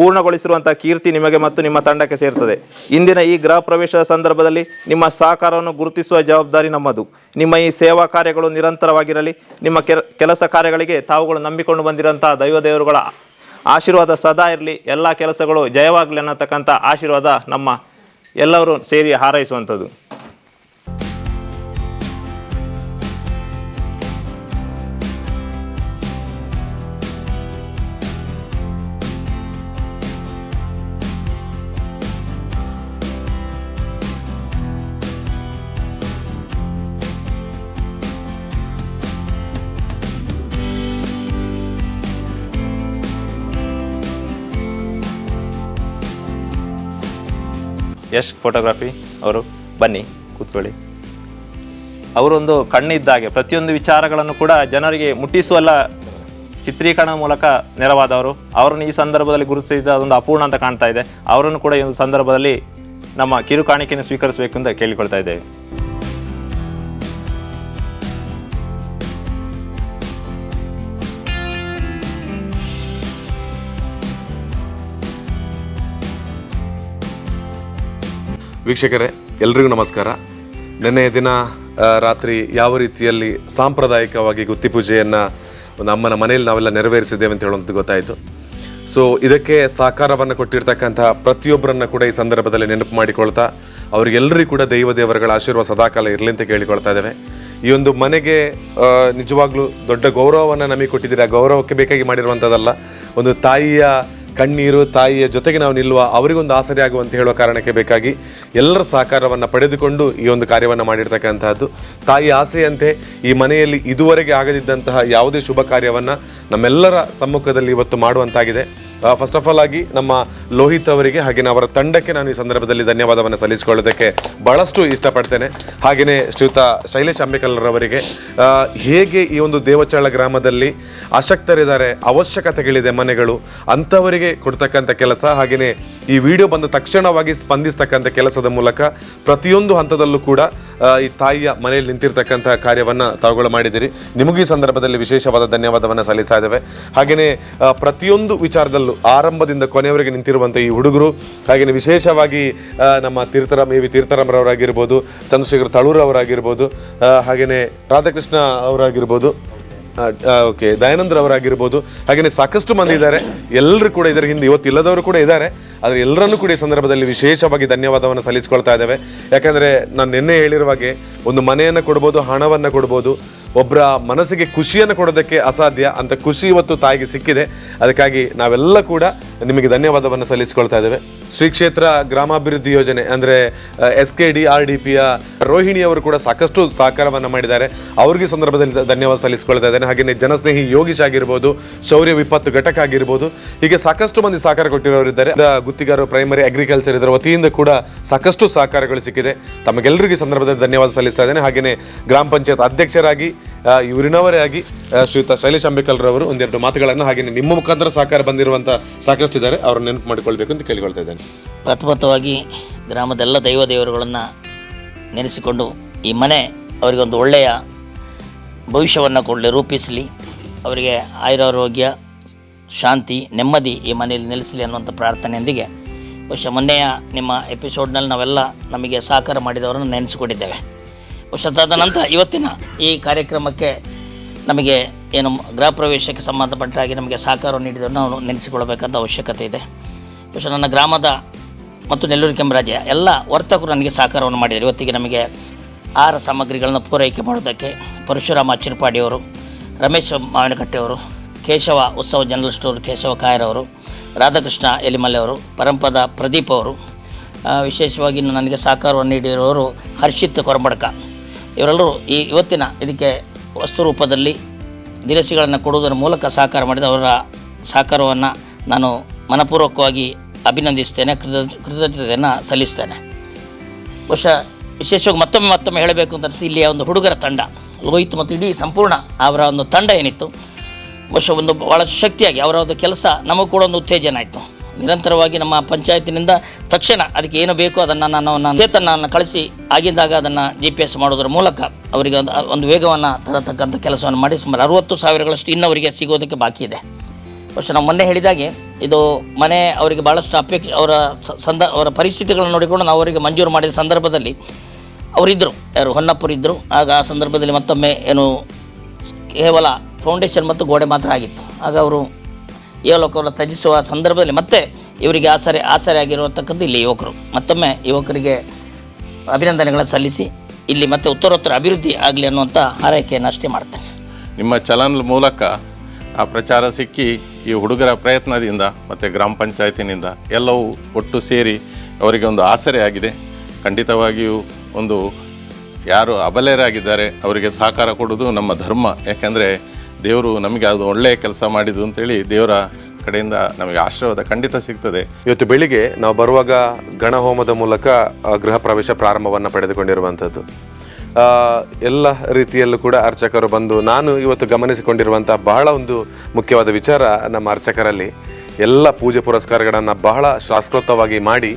Speaker 3: ಪೂರ್ಣಗೊಳಿಸಿರುವಂಥ ಕೀರ್ತಿ ನಿಮಗೆ ಮತ್ತು ನಿಮ್ಮ ತಂಡಕ್ಕೆ ಸೇರ್ತದೆ. ಇಂದಿನ ಈ ಗೃಹ ಪ್ರವೇಶದ ಸಂದರ್ಭದಲ್ಲಿ ನಿಮ್ಮ ಸಹಕಾರವನ್ನು ಗುರುತಿಸುವ ಜವಾಬ್ದಾರಿ ನಮ್ಮದು. ನಿಮ್ಮ ಈ ಸೇವಾ ಕಾರ್ಯಗಳು ನಿರಂತರವಾಗಿರಲಿ. ನಿಮ್ಮ ಕೆಲ- ಕೆಲಸ ಕಾರ್ಯಗಳಿಗೆ ತಾವುಗಳು ನಂಬಿಕೊಂಡು ಬಂದಿರುವಂತಹ ದೈವ ದೇವರುಗಳ ಆಶೀರ್ವಾದ ಸದಾ ಇರಲಿ. ಎಲ್ಲ ಕೆಲಸಗಳು ಜಯವಾಗಲಿ ಅನ್ನತಕ್ಕಂಥ ಆಶೀರ್ವಾದ ನಮ್ಮ ಎಲ್ಲರೂ ಸೇರಿ ಹಾರೈಸುವಂಥದ್ದು. ಫೋಟೋಗ್ರಫಿ ಅವರು ಬನ್ನಿ, ಕೂತ್ಕೊಳ್ಳಿ. ಅವರೊಂದು ಕಣ್ಣಿದ್ದಾಗೆ, ಪ್ರತಿಯೊಂದು ವಿಚಾರಗಳನ್ನು ಕೂಡ ಜನರಿಗೆ ಮುಟ್ಟಿಸುವಲ್ಲ, ಚಿತ್ರೀಕರಣ ಮೂಲಕ ನೆರವಾದವರು. ಅವರನ್ನು ಈ ಸಂದರ್ಭದಲ್ಲಿ ಗುರುತಿಸಿದ ಅದೊಂದು ಅಪೂರ್ಣ ಅಂತ ಕಾಣ್ತಾ ಇದೆ. ಅವರನ್ನು ಕೂಡ ಈ ಒಂದು ಸಂದರ್ಭದಲ್ಲಿ ನಮ್ಮ ಕಿರುಕಾಣಿಕೆಯನ್ನು ಸ್ವೀಕರಿಸಬೇಕು ಅಂತ ಕೇಳಿಕೊಳ್ತಾ ಇದ್ದೇವೆ.
Speaker 1: ವೀಕ್ಷಕರೇ, ಎಲ್ರಿಗೂ ನಮಸ್ಕಾರ. ನಿನ್ನೆಯ ದಿನ ರಾತ್ರಿ ಯಾವ ರೀತಿಯಲ್ಲಿ ಸಾಂಪ್ರದಾಯಿಕವಾಗಿ ಗುತ್ತಿ ಪೂಜೆಯನ್ನು ಒಂದು ಅಮ್ಮನ ಮನೆಯಲ್ಲಿ ನಾವೆಲ್ಲ ನೆರವೇರಿಸಿದ್ದೇವೆ ಅಂತ ಹೇಳುವಂಥದ್ದು ಗೊತ್ತಾಯಿತು. ಸೊ ಇದಕ್ಕೆ ಸಹಕಾರವನ್ನು ಕೊಟ್ಟಿರ್ತಕ್ಕಂಥ ಪ್ರತಿಯೊಬ್ಬರನ್ನು ಕೂಡ ಈ ಸಂದರ್ಭದಲ್ಲಿ ನೆನಪು ಮಾಡಿಕೊಳ್ತಾ ಅವರಿಗೆಲ್ಲರಿಗೂ ಕೂಡ ದೈವ ದೇವರುಗಳ ಆಶೀರ್ವಾದ ಸದಾಕಾಲ ಇರಲಿ ಅಂತ ಕೇಳಿಕೊಳ್ತಾ ಇದ್ದೇವೆ. ಈ ಒಂದು ಮನೆಗೆ ನಿಜವಾಗ್ಲೂ ದೊಡ್ಡ ಗೌರವವನ್ನು ನಮಗೆ ಆ ಗೌರವಕ್ಕೆ ಬೇಕಾಗಿ ಮಾಡಿರುವಂಥದ್ದಲ್ಲ. ಒಂದು ತಾಯಿಯ ಕಣ್ಣೀರು ತಾಯಿಯ ಜೊತೆಗೆ ನಾವು ನಿಲ್ಲುವ ಅವರಿಗೊಂದು ಆಸರೆ ಆಗುವಂತ ಹೇಳುವ ಕಾರಣಕ್ಕೆ ಬೇಕಾಗಿ ಎಲ್ಲರ ಸಹಕಾರವನ್ನು ಪಡೆದುಕೊಂಡು ಈ ಒಂದು ಕಾರ್ಯವನ್ನು ಮಾಡಿರ್ತಕ್ಕಂತಹದ್ದು. ತಾಯಿ ಆಸೆಯಂತೆ ಈ ಮನೆಯಲ್ಲಿ ಇದುವರೆಗೆ ಆಗದಿದ್ದಂತಹ ಯಾವುದೇ ಶುಭ ಕಾರ್ಯವನ್ನು ನಮ್ಮೆಲ್ಲರ ಸಮ್ಮುಖದಲ್ಲಿ ಇವತ್ತು ಮಾಡುವಂತಾಗಿದೆ. ಫಸ್ಟ್ ಆಫ್ ಆಲ್ ಆಗಿ ನಮ್ಮ ಲೋಹಿತ್ ಅವರಿಗೆ ಹಾಗೆಯೇ ಅವರ ತಂಡಕ್ಕೆ ನಾನು ಈ ಸಂದರ್ಭದಲ್ಲಿ ಧನ್ಯವಾದವನ್ನು ಸಲ್ಲಿಸಿಕೊಳ್ಳೋದಕ್ಕೆ ಬಹಳಷ್ಟು ಇಷ್ಟಪಡ್ತೇನೆ. ಹಾಗೆಯೇ ಶ್ರೀಯುತ ಶೈಲೇಶ್ ಅಂಬೇಕಲ್ರವರಿಗೆ ಹೇಗೆ ಈ ಒಂದು ದೇವಚಾಳ ಗ್ರಾಮದಲ್ಲಿ ಅಶಕ್ತರಿದ್ದಾರೆ ಅವಶ್ಯಕತೆಗಳಿದೆ ಮನೆಗಳು, ಅಂಥವರಿಗೆ ಕೊಡ್ತಕ್ಕಂಥ ಕೆಲಸ, ಹಾಗೆಯೇ ಈ ವಿಡಿಯೋ ಬಂದ ತಕ್ಷಣವಾಗಿ ಸ್ಪಂದಿಸ್ತಕ್ಕಂಥ ಕೆಲಸದ ಮೂಲಕ ಪ್ರತಿಯೊಂದು ಹಂತದಲ್ಲೂ ಕೂಡ ಈ ತಾಯಿಯ ಮನೆಯಲ್ಲಿ ನಿಂತಿರ್ತಕ್ಕಂಥ ಕಾರ್ಯವನ್ನು ತಾವುಗಳು ಮಾಡಿದ್ದೀರಿ. ನಿಮಗೂ ಈ ಸಂದರ್ಭದಲ್ಲಿ ವಿಶೇಷವಾದ ಧನ್ಯವಾದವನ್ನು ಸಲ್ಲಿಸ್ತಾ ಇದ್ದೇವೆ. ಹಾಗೆಯೇ ಪ್ರತಿಯೊಂದು ವಿಚಾರದಲ್ಲೂ ಆರಂಭದಿಂದ ಕೊನೆಯವರೆಗೆ ನಿಂತಿರುವಂಥ ಈ ಹುಡುಗರು. ಹಾಗೆಯೇ ವಿಶೇಷವಾಗಿ ನಮ್ಮ ತೀರ್ಥರಾಮ್ ಎ ವಿ ತೀರ್ಥರಾಮರವರಾಗಿರ್ಬೋದು ಚಂದ್ರಶೇಖರ್ ತಳೂರ್ ಅವರಾಗಿರ್ಬೋದು ಆ, ಹಾಗೆಯೇ ರಾಧಾಕೃಷ್ಣ ಅವರಾಗಿರ್ಬೋದು ಓಕೆ ದಯಾನಂದ್ರ ಅವರಾಗಿರ್ಬೋದು ಹಾಗೆಯೇ ಸಾಕಷ್ಟು ಮಂದಿ ಇದ್ದಾರೆ. ಎಲ್ಲರೂ ಕೂಡ ಇದರ ಹಿಂದೆ ಇವತ್ತು ಇಲ್ಲದವರು ಕೂಡ ಇದ್ದಾರೆ. ಆದರೆ ಎಲ್ಲರನ್ನೂ ಕೂಡ ಈ ಸಂದರ್ಭದಲ್ಲಿ ವಿಶೇಷವಾಗಿ ಧನ್ಯವಾದವನ್ನು ಸಲ್ಲಿಸ್ಕೊಳ್ತಾ ಇದ್ದೇವೆ. ಯಾಕಂದರೆ ನಾನು ನಿನ್ನೆ ಹೇಳಿರುವ ಹಾಗೆ ಒಂದು ಮನೆಯನ್ನು ಕೊಡ್ಬೋದು ಹಣವನ್ನು ಕೊಡ್ಬೋದು ಒಬ್ಬರ ಮನಸ್ಸಿಗೆ ಖುಷಿಯನ್ನು ಕೊಡೋದಕ್ಕೆ ಅಸಾಧ್ಯ ಅಂತ ಖುಷಿ ಇವತ್ತು ತಾಯಿಗೆ ಸಿಕ್ಕಿದೆ. ಅದಕ್ಕಾಗಿ ನಾವೆಲ್ಲ ಕೂಡ ನಿಮಗೆ ಧನ್ಯವಾದವನ್ನು ಸಲ್ಲಿಸಿಕೊಳ್ತಾ ಇದ್ದೇವೆ. ಶ್ರೀ ಕ್ಷೇತ್ರ ಗ್ರಾಮಾಭಿವೃದ್ಧಿ ಯೋಜನೆ ಅಂದರೆ S K D, R D ಪಿಯ ರೋಹಿಣಿಯವರು ಕೂಡ ಸಾಕಷ್ಟು ಸಹಕಾರವನ್ನು ಮಾಡಿದ್ದಾರೆ. ಅವ್ರಿಗೆ ಸಂದರ್ಭದಲ್ಲಿ ಧನ್ಯವಾದ ಸಲ್ಲಿಸಿಕೊಳ್ತಾ ಇದ್ದೇನೆ. ಹಾಗೆಯೇ ಜನಸ್ನೇಹಿ ಯೋಗೀಶ್ ಆಗಿರ್ಬೋದು, ಶೌರ್ಯ ವಿಪತ್ತು ಘಟಕ ಆಗಿರ್ಬೋದು, ಹೀಗೆ ಸಾಕಷ್ಟು ಮಂದಿ ಸಹಕಾರ ಕೊಟ್ಟಿರೋರಿದ್ದಾರೆ. ಗುತ್ತಿಗಾರರು ಗುತ್ತಿಗಾರು ಪ್ರೈಮರಿ ಅಗ್ರಿಕಲ್ಚರ್ ಇದರ ವತಿಯಿಂದ ಕೂಡ ಸಾಕಷ್ಟು ಸಹಕಾರಗಳು ಸಿಕ್ಕಿದೆ. ತಮಗೆಲ್ಲರಿಗೂ ಸಂದರ್ಭದಲ್ಲಿ ಧನ್ಯವಾದ ಸಲ್ಲಿಸ್ತಾ ಇದ್ದೇನೆ. ಹಾಗೆಯೇ ಗ್ರಾಮ ಪಂಚಾಯತ್ ಅಧ್ಯಕ್ಷರಾಗಿ ಇವರಿನವರೇ ಆಗಿ ಶ್ರೀಯುತ ಶೈಲೇಶ್ ಅಂಬೇಕಲ್ರವರು ಒಂದೆರಡು ಮಾತುಗಳನ್ನು ಹಾಗೆ ನಿಮ್ಮ ಮುಖಾಂತರ ಸಹಕಾರ ಬಂದಿರುವಂಥ ಸಾಕಷ್ಟು ಇದ್ದಾರೆ. ಅವ್ರನ್ನ ನೆನಪು ಮಾಡಿಕೊಳ್ಬೇಕು ಅಂತ ಕೇಳಿಕೊಳ್ತಾ ಇದ್ದೇನೆ.
Speaker 5: ಪ್ರಥಮತವಾಗಿ ಗ್ರಾಮದ ಎಲ್ಲ ದೈವ ದೇವರುಗಳನ್ನು ನೆನೆಸಿಕೊಂಡು ಈ ಮನೆ ಅವರಿಗೊಂದು ಒಳ್ಳೆಯ ಭವಿಷ್ಯವನ್ನು ಕೊಡಲಿ ರೂಪಿಸಲಿ. ಅವರಿಗೆ ಆಯುರಾರೋಗ್ಯ, ಶಾಂತಿ, ನೆಮ್ಮದಿ ಈ ಮನೆಯಲ್ಲಿ ನೆಲೆಸಲಿ ಅನ್ನುವಂಥ ಪ್ರಾರ್ಥನೆಯೊಂದಿಗೆ ಬಹುಶಃ ಮೊನ್ನೆಯ ನಿಮ್ಮ ಎಪಿಸೋಡ್ನಲ್ಲಿ ನಾವೆಲ್ಲ ನಮಗೆ ಸಹಕಾರ ಮಾಡಿದವರನ್ನು ನೆನೆಸಿಕೊಂಡಿದ್ದೇವೆ. ಬಹುಶಃ ನಂತರ ಇವತ್ತಿನ ಈ ಕಾರ್ಯಕ್ರಮಕ್ಕೆ ನಮಗೆ ಏನು ಗೃಹ ಪ್ರವೇಶಕ್ಕೆ ಸಂಬಂಧಪಟ್ಟ ಹಾಗೆ ನಮಗೆ ಸಹಕಾರ ನೀಡಿದವರು ನಾವು ನೆನೆಸಿಕೊಳ್ಳಬೇಕಾದ ಅವಶ್ಯಕತೆ ಇದೆ. ಬಹುಶಃ ನನ್ನ ಗ್ರಾಮದ ಮತ್ತು ನೆಲ್ಲೂರು ಕೆಂಬರಾಜ ಎಲ್ಲ ವರ್ತಕರು ನನಗೆ ಸಹಕಾರವನ್ನು ಮಾಡಿದ್ದಾರೆ ಇವತ್ತಿಗೆ ನಮಗೆ ಆಹಾರ ಸಾಮಗ್ರಿಗಳನ್ನು ಪೂರೈಕೆ ಮಾಡೋದಕ್ಕೆ ಪರಶುರಾಮ ಚಿರುಪಾಡಿಯವರು, ರಮೇಶ್ ಮಾವಿನಕಟ್ಟೆಯವರು, ಕೇಶವ ಉತ್ಸವ ಜನರಲ್ ಸ್ಟೋರ್ ಕೇಶವ ಕಾಯರವರು, ರಾಧಾಕೃಷ್ಣ ಎಲಿಮಲ್ಲೆಯವರು ಪರಂಪದ ಪ್ರದೀಪ್ ಅವರು ವಿಶೇಷವಾಗಿ ನನಗೆ ಸಹಕಾರವನ್ನು ನೀಡಿರುವವರು ಹರ್ಷಿತ್ ಕೊರಬಡ್ಕ. ಇವರೆಲ್ಲರೂ ಈ ಇವತ್ತಿನ ಇದಕ್ಕೆ ವಸ್ತು ರೂಪದಲ್ಲಿ ದಿನಸಿಗಳನ್ನು ಕೊಡುವುದರ ಮೂಲಕ ಸಹಕಾರ ಮಾಡಿದ ಅವರ ಸಹಕಾರವನ್ನು ನಾನು ಮನಪೂರ್ವಕವಾಗಿ ಅಭಿನಂದಿಸ್ತೇನೆ ಕೃತ ಕೃತಜ್ಞತೆಯನ್ನು ಸಲ್ಲಿಸ್ತೇನೆ. ಬಹುಶಃ ವಿಶೇಷವಾಗಿ ಮತ್ತೊಮ್ಮೆ ಮತ್ತೊಮ್ಮೆ ಹೇಳಬೇಕು ಅಂತ ಅನಿಸಿ ಇಲ್ಲಿಯ ಒಂದು ಹುಡುಗರ ತಂಡ, ಲೋಹಿತ್ ಮತ್ತು ಇಡೀ ಸಂಪೂರ್ಣ ಅವರ ಒಂದು ತಂಡ ಏನಿತ್ತು, ಬಹುಶಃ ಒಂದು ಭಾಳ ಶಕ್ತಿಯಾಗಿ ಅವರ ಒಂದು ಕೆಲಸ ನಮಗೂ ಕೂಡ ಒಂದು ಉತ್ತೇಜನ ಆಯಿತು. ನಿರಂತರವಾಗಿ ನಮ್ಮ ಪಂಚಾಯತಿನಿಂದ ತಕ್ಷಣ ಅದಕ್ಕೆ ಏನು ಬೇಕೋ ಅದನ್ನು ನಾನು ನನ್ನ ಚೇತನನ್ನು ಕಳಿಸಿ ಆಗಿದ್ದಾಗ ಅದನ್ನು ಜಿ ಪಿ ಎಸ್ ಮಾಡೋದರ ಮೂಲಕ ಅವರಿಗೆ ಒಂದು ಒಂದು ವೇಗವನ್ನು ತರತಕ್ಕಂಥ ಕೆಲಸವನ್ನು ಮಾಡಿ ಸುಮಾರು ಅರುವತ್ತು ಸಾವಿರಗಳಷ್ಟು ಇನ್ನವರಿಗೆ ಸಿಗೋದಕ್ಕೆ ಬಾಕಿ ಇದೆ. ಬಹುಶಃ ನಾವು ಮೊನ್ನೆ ಹೇಳಿದಾಗೆ ಇದು ಮನೆ ಅವರಿಗೆ ಭಾಳಷ್ಟು ಅಪೇಕ್ಷೆ, ಅವರ ಸಂದ, ಅವರ ಪರಿಸ್ಥಿತಿಗಳನ್ನು ನೋಡಿಕೊಂಡು ನಾವು ಅವರಿಗೆ ಮಂಜೂರು ಮಾಡಿದ ಸಂದರ್ಭದಲ್ಲಿ ಅವರಿದ್ದರು ಯಾರು ಹೊನ್ನಪ್ಪರು ಇದ್ದರು ಆಗ ಆ ಸಂದರ್ಭದಲ್ಲಿ ಮತ್ತೊಮ್ಮೆ ಏನು ಕೇವಲ ಫೌಂಡೇಶನ್ ಮತ್ತು ಗೋಡೆ ಮಾತ್ರ ಆಗಿತ್ತು. ಆಗ ಅವರು ಏವಲೋಕವನ್ನು ತ್ಯಜಿಸುವ ಸಂದರ್ಭದಲ್ಲಿ ಮತ್ತೆ ಇವರಿಗೆ ಆಸರೆ ಆಸರೆ ಆಗಿರುವತಕ್ಕದ್ದು ಇಲ್ಲಿ ಯುವಕರು. ಮತ್ತೊಮ್ಮೆ ಯುವಕರಿಗೆ ಅಭಿನಂದನೆಗಳನ್ನು ಸಲ್ಲಿಸಿ ಇಲ್ಲಿ ಮತ್ತೆ ಉತ್ತರೋತ್ತರ ಅಭಿವೃದ್ಧಿ ಆಗಲಿ ಅನ್ನುವಂಥ ಹಾರೈಕೆಯನ್ನು ಅಷ್ಟೇ ಮಾಡ್ತೇನೆ.
Speaker 6: ನಿಮ್ಮ ಚಲನ್ ಮೂಲಕ ಆ ಪ್ರಚಾರ ಸಿಕ್ಕಿ ಈ ಹುಡುಗರ ಪ್ರಯತ್ನದಿಂದ ಮತ್ತು ಗ್ರಾಮ ಪಂಚಾಯತಿನಿಂದ ಎಲ್ಲವೂ ಒಟ್ಟು ಸೇರಿ ಅವರಿಗೆ ಒಂದು ಆಸರೆ ಆಗಿದೆ ಖಂಡಿತವಾಗಿಯೂ ಒಂದು ಯಾರು ಅಬಲೆಯರಾಗಿದ್ದಾರೆ ಅವರಿಗೆ ಸಹಕಾರ ಕೊಡುವುದು ನಮ್ಮ ಧರ್ಮ. ಯಾಕೆಂದರೆ ದೇವರು ನಮಗೆ ಅದು ಒಳ್ಳೆಯ ಕೆಲಸ ಮಾಡಿದ್ದು ಅಂತೇಳಿ ದೇವರ ಕಡೆಯಿಂದ ನಮಗೆ ಆಶೀರ್ವಾದ ಖಂಡಿತ ಸಿಗ್ತದೆ.
Speaker 1: ಇವತ್ತು ಬೆಳಿಗ್ಗೆ ನಾವು ಬರುವಾಗ ಗಣಹೋಮದ ಮೂಲಕ ಗೃಹ ಪ್ರವೇಶ ಪ್ರಾರಂಭವನ್ನು ಪಡೆದುಕೊಂಡಿರುವಂಥದ್ದು ಎಲ್ಲ ರೀತಿಯಲ್ಲೂ ಕೂಡ ಅರ್ಚಕರು ಬಂದು ನಾನು ಇವತ್ತು ಗಮನಿಸಿಕೊಂಡಿರುವಂಥ ಬಹಳ ಒಂದು ಮುಖ್ಯವಾದ ವಿಚಾರ ನಮ್ಮ ಅರ್ಚಕರಲ್ಲಿ. ಎಲ್ಲ ಪೂಜೆ ಪುರಸ್ಕಾರಗಳನ್ನು ಬಹಳ ಶಾಸ್ತ್ರೋತ್ತವಾಗಿ ಮಾಡಿ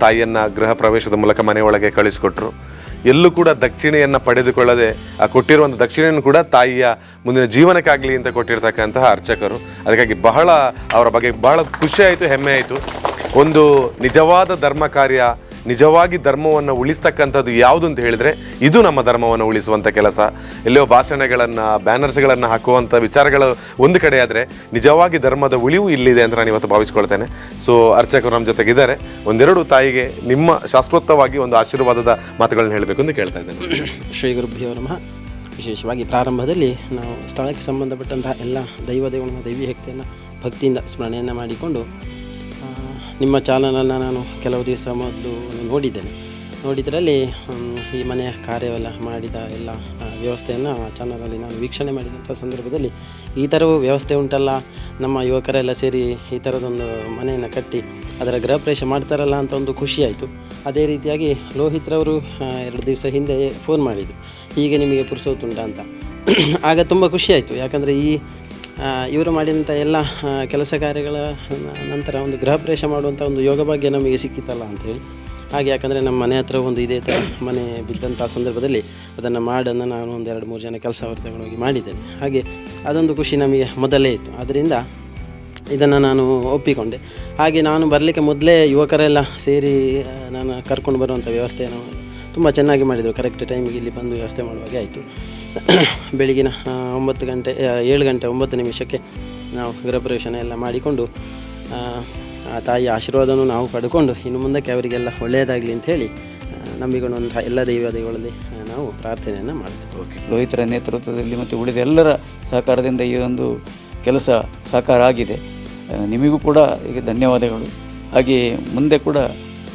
Speaker 1: ತಾಯಿಯನ್ನ ಗೃಹ ಪ್ರವೇಶದ ಮೂಲಕ ಮನೆಯೊಳಗೆ ಕಳಿಸಿಕೊಟ್ರು. ಎಲ್ಲೂ ಕೂಡ ದಕ್ಷಿಣೆಯನ್ನು ಪಡೆದುಕೊಳ್ಳದೆ, ಆ ಕೊಟ್ಟಿರುವಂಥ ದಕ್ಷಿಣೆಯನ್ನು ಕೂಡ ತಾಯಿಯ ಮುಂದಿನ ಜೀವನಕ್ಕಾಗಲಿ ಅಂತ ಕೊಟ್ಟಿರ್ತಕ್ಕಂತಹ ಅರ್ಚಕರು. ಅದಕ್ಕಾಗಿ ಬಹಳ ಅವರ ಬಗ್ಗೆ ಬಹಳ ಖುಷಿ ಆಯಿತು, ಹೆಮ್ಮೆ ಆಯಿತು. ಒಂದು ನಿಜವಾದ ಧರ್ಮ ಕಾರ್ಯ ನಿಜವಾಗಿ ಧರ್ಮವನ್ನು ಉಳಿಸ್ತಕ್ಕಂಥದ್ದು ಯಾವುದು ಅಂತ ಹೇಳಿದ್ರೆ ಇದು ನಮ್ಮ ಧರ್ಮವನ್ನು ಉಳಿಸುವಂಥ ಕೆಲಸ. ಎಲ್ಲೋ ಭಾಷಣಗಳನ್ನು, ಬ್ಯಾನರ್ಸ್ಗಳನ್ನು ಹಾಕುವಂಥ ವಿಚಾರಗಳು ಒಂದು ಕಡೆ ಆದರೆ ನಿಜವಾಗಿ ಧರ್ಮದ ಉಳಿವು ಇಲ್ಲಿದೆ ಅಂತ ನಾನು ಇವತ್ತು ಭಾವಿಸ್ಕೊಳ್ತೇನೆ. ಸೊ ಅರ್ಚಕರು ನಮ್ಮ ಜೊತೆಗಿದ್ದಾರೆ. ಒಂದೆರಡು ತಾಯಿಗೆ ನಿಮ್ಮ ಶಾಸ್ತ್ರೋತ್ತವಾಗಿ ಒಂದು ಆಶೀರ್ವಾದದ ಮಾತುಗಳನ್ನು ಹೇಳಬೇಕು ಅಂತ ಕೇಳ್ತಾ ಇದ್ದೇನೆ.
Speaker 7: ಶ್ರೀ ಗುರುಭ್ಯೋ ನಮಃ. ವಿಶೇಷವಾಗಿ ಪ್ರಾರಂಭದಲ್ಲಿ ನಾವು ಸ್ಥಳಕ್ಕೆ ಸಂಬಂಧಪಟ್ಟಂತಹ ಎಲ್ಲ ದೈವ ದೇವನ ದೈವಿ ಭಕ್ತಿಯಿಂದ ಸ್ಮರಣೆಯನ್ನು ಮಾಡಿಕೊಂಡು ನಿಮ್ಮ ಚಾನಲನ್ನು ನಾನು ಕೆಲವು ದಿವಸ ಮೊದಲು ನೋಡಿದ್ದೇನೆ. ನೋಡಿದ್ರಲ್ಲಿ ಈ ಮನೆಯ ಕಾರ್ಯವೆಲ್ಲ ಮಾಡಿದ ಎಲ್ಲ ವ್ಯವಸ್ಥೆಯನ್ನು ಚಾನಲಲ್ಲಿ ನಾನು ವೀಕ್ಷಣೆ ಮಾಡಿದಂಥ ಸಂದರ್ಭದಲ್ಲಿ ಈ ಥರವೂ ವ್ಯವಸ್ಥೆ ಉಂಟಲ್ಲ? ನಮ್ಮ ಯುವಕರೆಲ್ಲ ಸೇರಿ ಈ ಥರದೊಂದು ಮನೆಯನ್ನು ಕಟ್ಟಿ ಅದರ ಗೃಹ ಪ್ರವೇಶ ಮಾಡ್ತಾರಲ್ಲ ಅಂತ ಒಂದು ಖುಷಿಯಾಯಿತು. ಅದೇ ರೀತಿಯಾಗಿ ಲೋಹಿತ್ರವರು ಎರಡು ದಿವಸ ಹಿಂದೆ ಫೋನ್ ಮಾಡಿದರು. ಹೀಗೆ ನಿಮಗೆ ಪುರುಸೋತುಂಟ ಅಂತ ಆಗ ತುಂಬ ಖುಷಿಯಾಯಿತು. ಯಾಕಂದರೆ ಈ ಇವರು ಮಾಡಿದಂಥ ಎಲ್ಲ ಕೆಲಸ ಕಾರ್ಯಗಳ ನಂತರ ಒಂದು ಗೃಹ ಪ್ರವೇಶ ಮಾಡುವಂಥ ಒಂದು ಯೋಗ ಭಾಗ್ಯ ನಮಗೆ ಸಿಕ್ಕಿತಲ್ಲ ಅಂಥೇಳಿ ಹಾಗೆ ಯಾಕಂದರೆ ನಮ್ಮ ಮನೆ ಹತ್ರ ಒಂದು ಇದೇ ಥರ ಮನೆ ಬಿದ್ದಂಥ ಸಂದರ್ಭದಲ್ಲಿ ಅದನ್ನು ಮಾಡನ್ನು ನಾನು ಒಂದು ಎರಡು ಮೂರು ಜನ ಕೆಲಸ ಅವರು ತಗೊಂಡೋಗಿ ಮಾಡಿದ್ದೇನೆ. ಹಾಗೆ ಅದೊಂದು ಖುಷಿ ನಮಗೆ ಮೊದಲೇ ಇತ್ತು. ಅದರಿಂದ ಇದನ್ನು ನಾನು ಒಪ್ಪಿಕೊಂಡೆ. ಹಾಗೆ ನಾನು ಬರಲಿಕ್ಕೆ ಮೊದಲೇ ಯುವಕರೆಲ್ಲ ಸೇರಿ ನಾನು ಕರ್ಕೊಂಡು ಬರುವಂಥ ವ್ಯವಸ್ಥೆಯನ್ನು ತುಂಬ ಚೆನ್ನಾಗಿ ಮಾಡಿದರು. ಕರೆಕ್ಟ್ ಟೈಮಿಗೆ ಇಲ್ಲಿ ಬಂದು ವ್ಯವಸ್ಥೆ ಮಾಡುವಾಗೆ ಆಯಿತು. ಬೆಳಗಿನ ಒಂಬತ್ತು ಗಂಟೆ ಏಳು ಗಂಟೆ ಒಂಬತ್ತು ನಿಮಿಷಕ್ಕೆ ನಾವು ಗೃಹಪ್ರವೇಶನ ಎಲ್ಲ ಮಾಡಿಕೊಂಡು ಆ, ತಾಯಿಯ ಆಶೀರ್ವಾದವನ್ನು ನಾವು ಪಡ್ಕೊಂಡು ಇನ್ನು ಮುಂದಕ್ಕೆ ಅವರಿಗೆಲ್ಲ ಒಳ್ಳೆಯದಾಗಲಿ ಅಂತ ಹೇಳಿ ಆ, ನಂಬಿಕೊಂಡಂತಹ ಎಲ್ಲ ದೈವ ದೇವಗಳಲ್ಲಿ ನಾವು ಪ್ರಾರ್ಥನೆಯನ್ನು ಮಾಡ್ತೇವೆ.
Speaker 8: ರೋಹಿತರ ನೇತೃತ್ವದಲ್ಲಿ ಮತ್ತು ಉಳಿದ ಎಲ್ಲರ ಸಹಕಾರದಿಂದ ಈ ಒಂದು ಕೆಲಸ ಸಾಕಾರ ಆಗಿದೆ. ನಿಮಗೂ ಕೂಡ ಈಗ ಧನ್ಯವಾದಗಳು. ಹಾಗೆಯೇ ಮುಂದೆ ಕೂಡ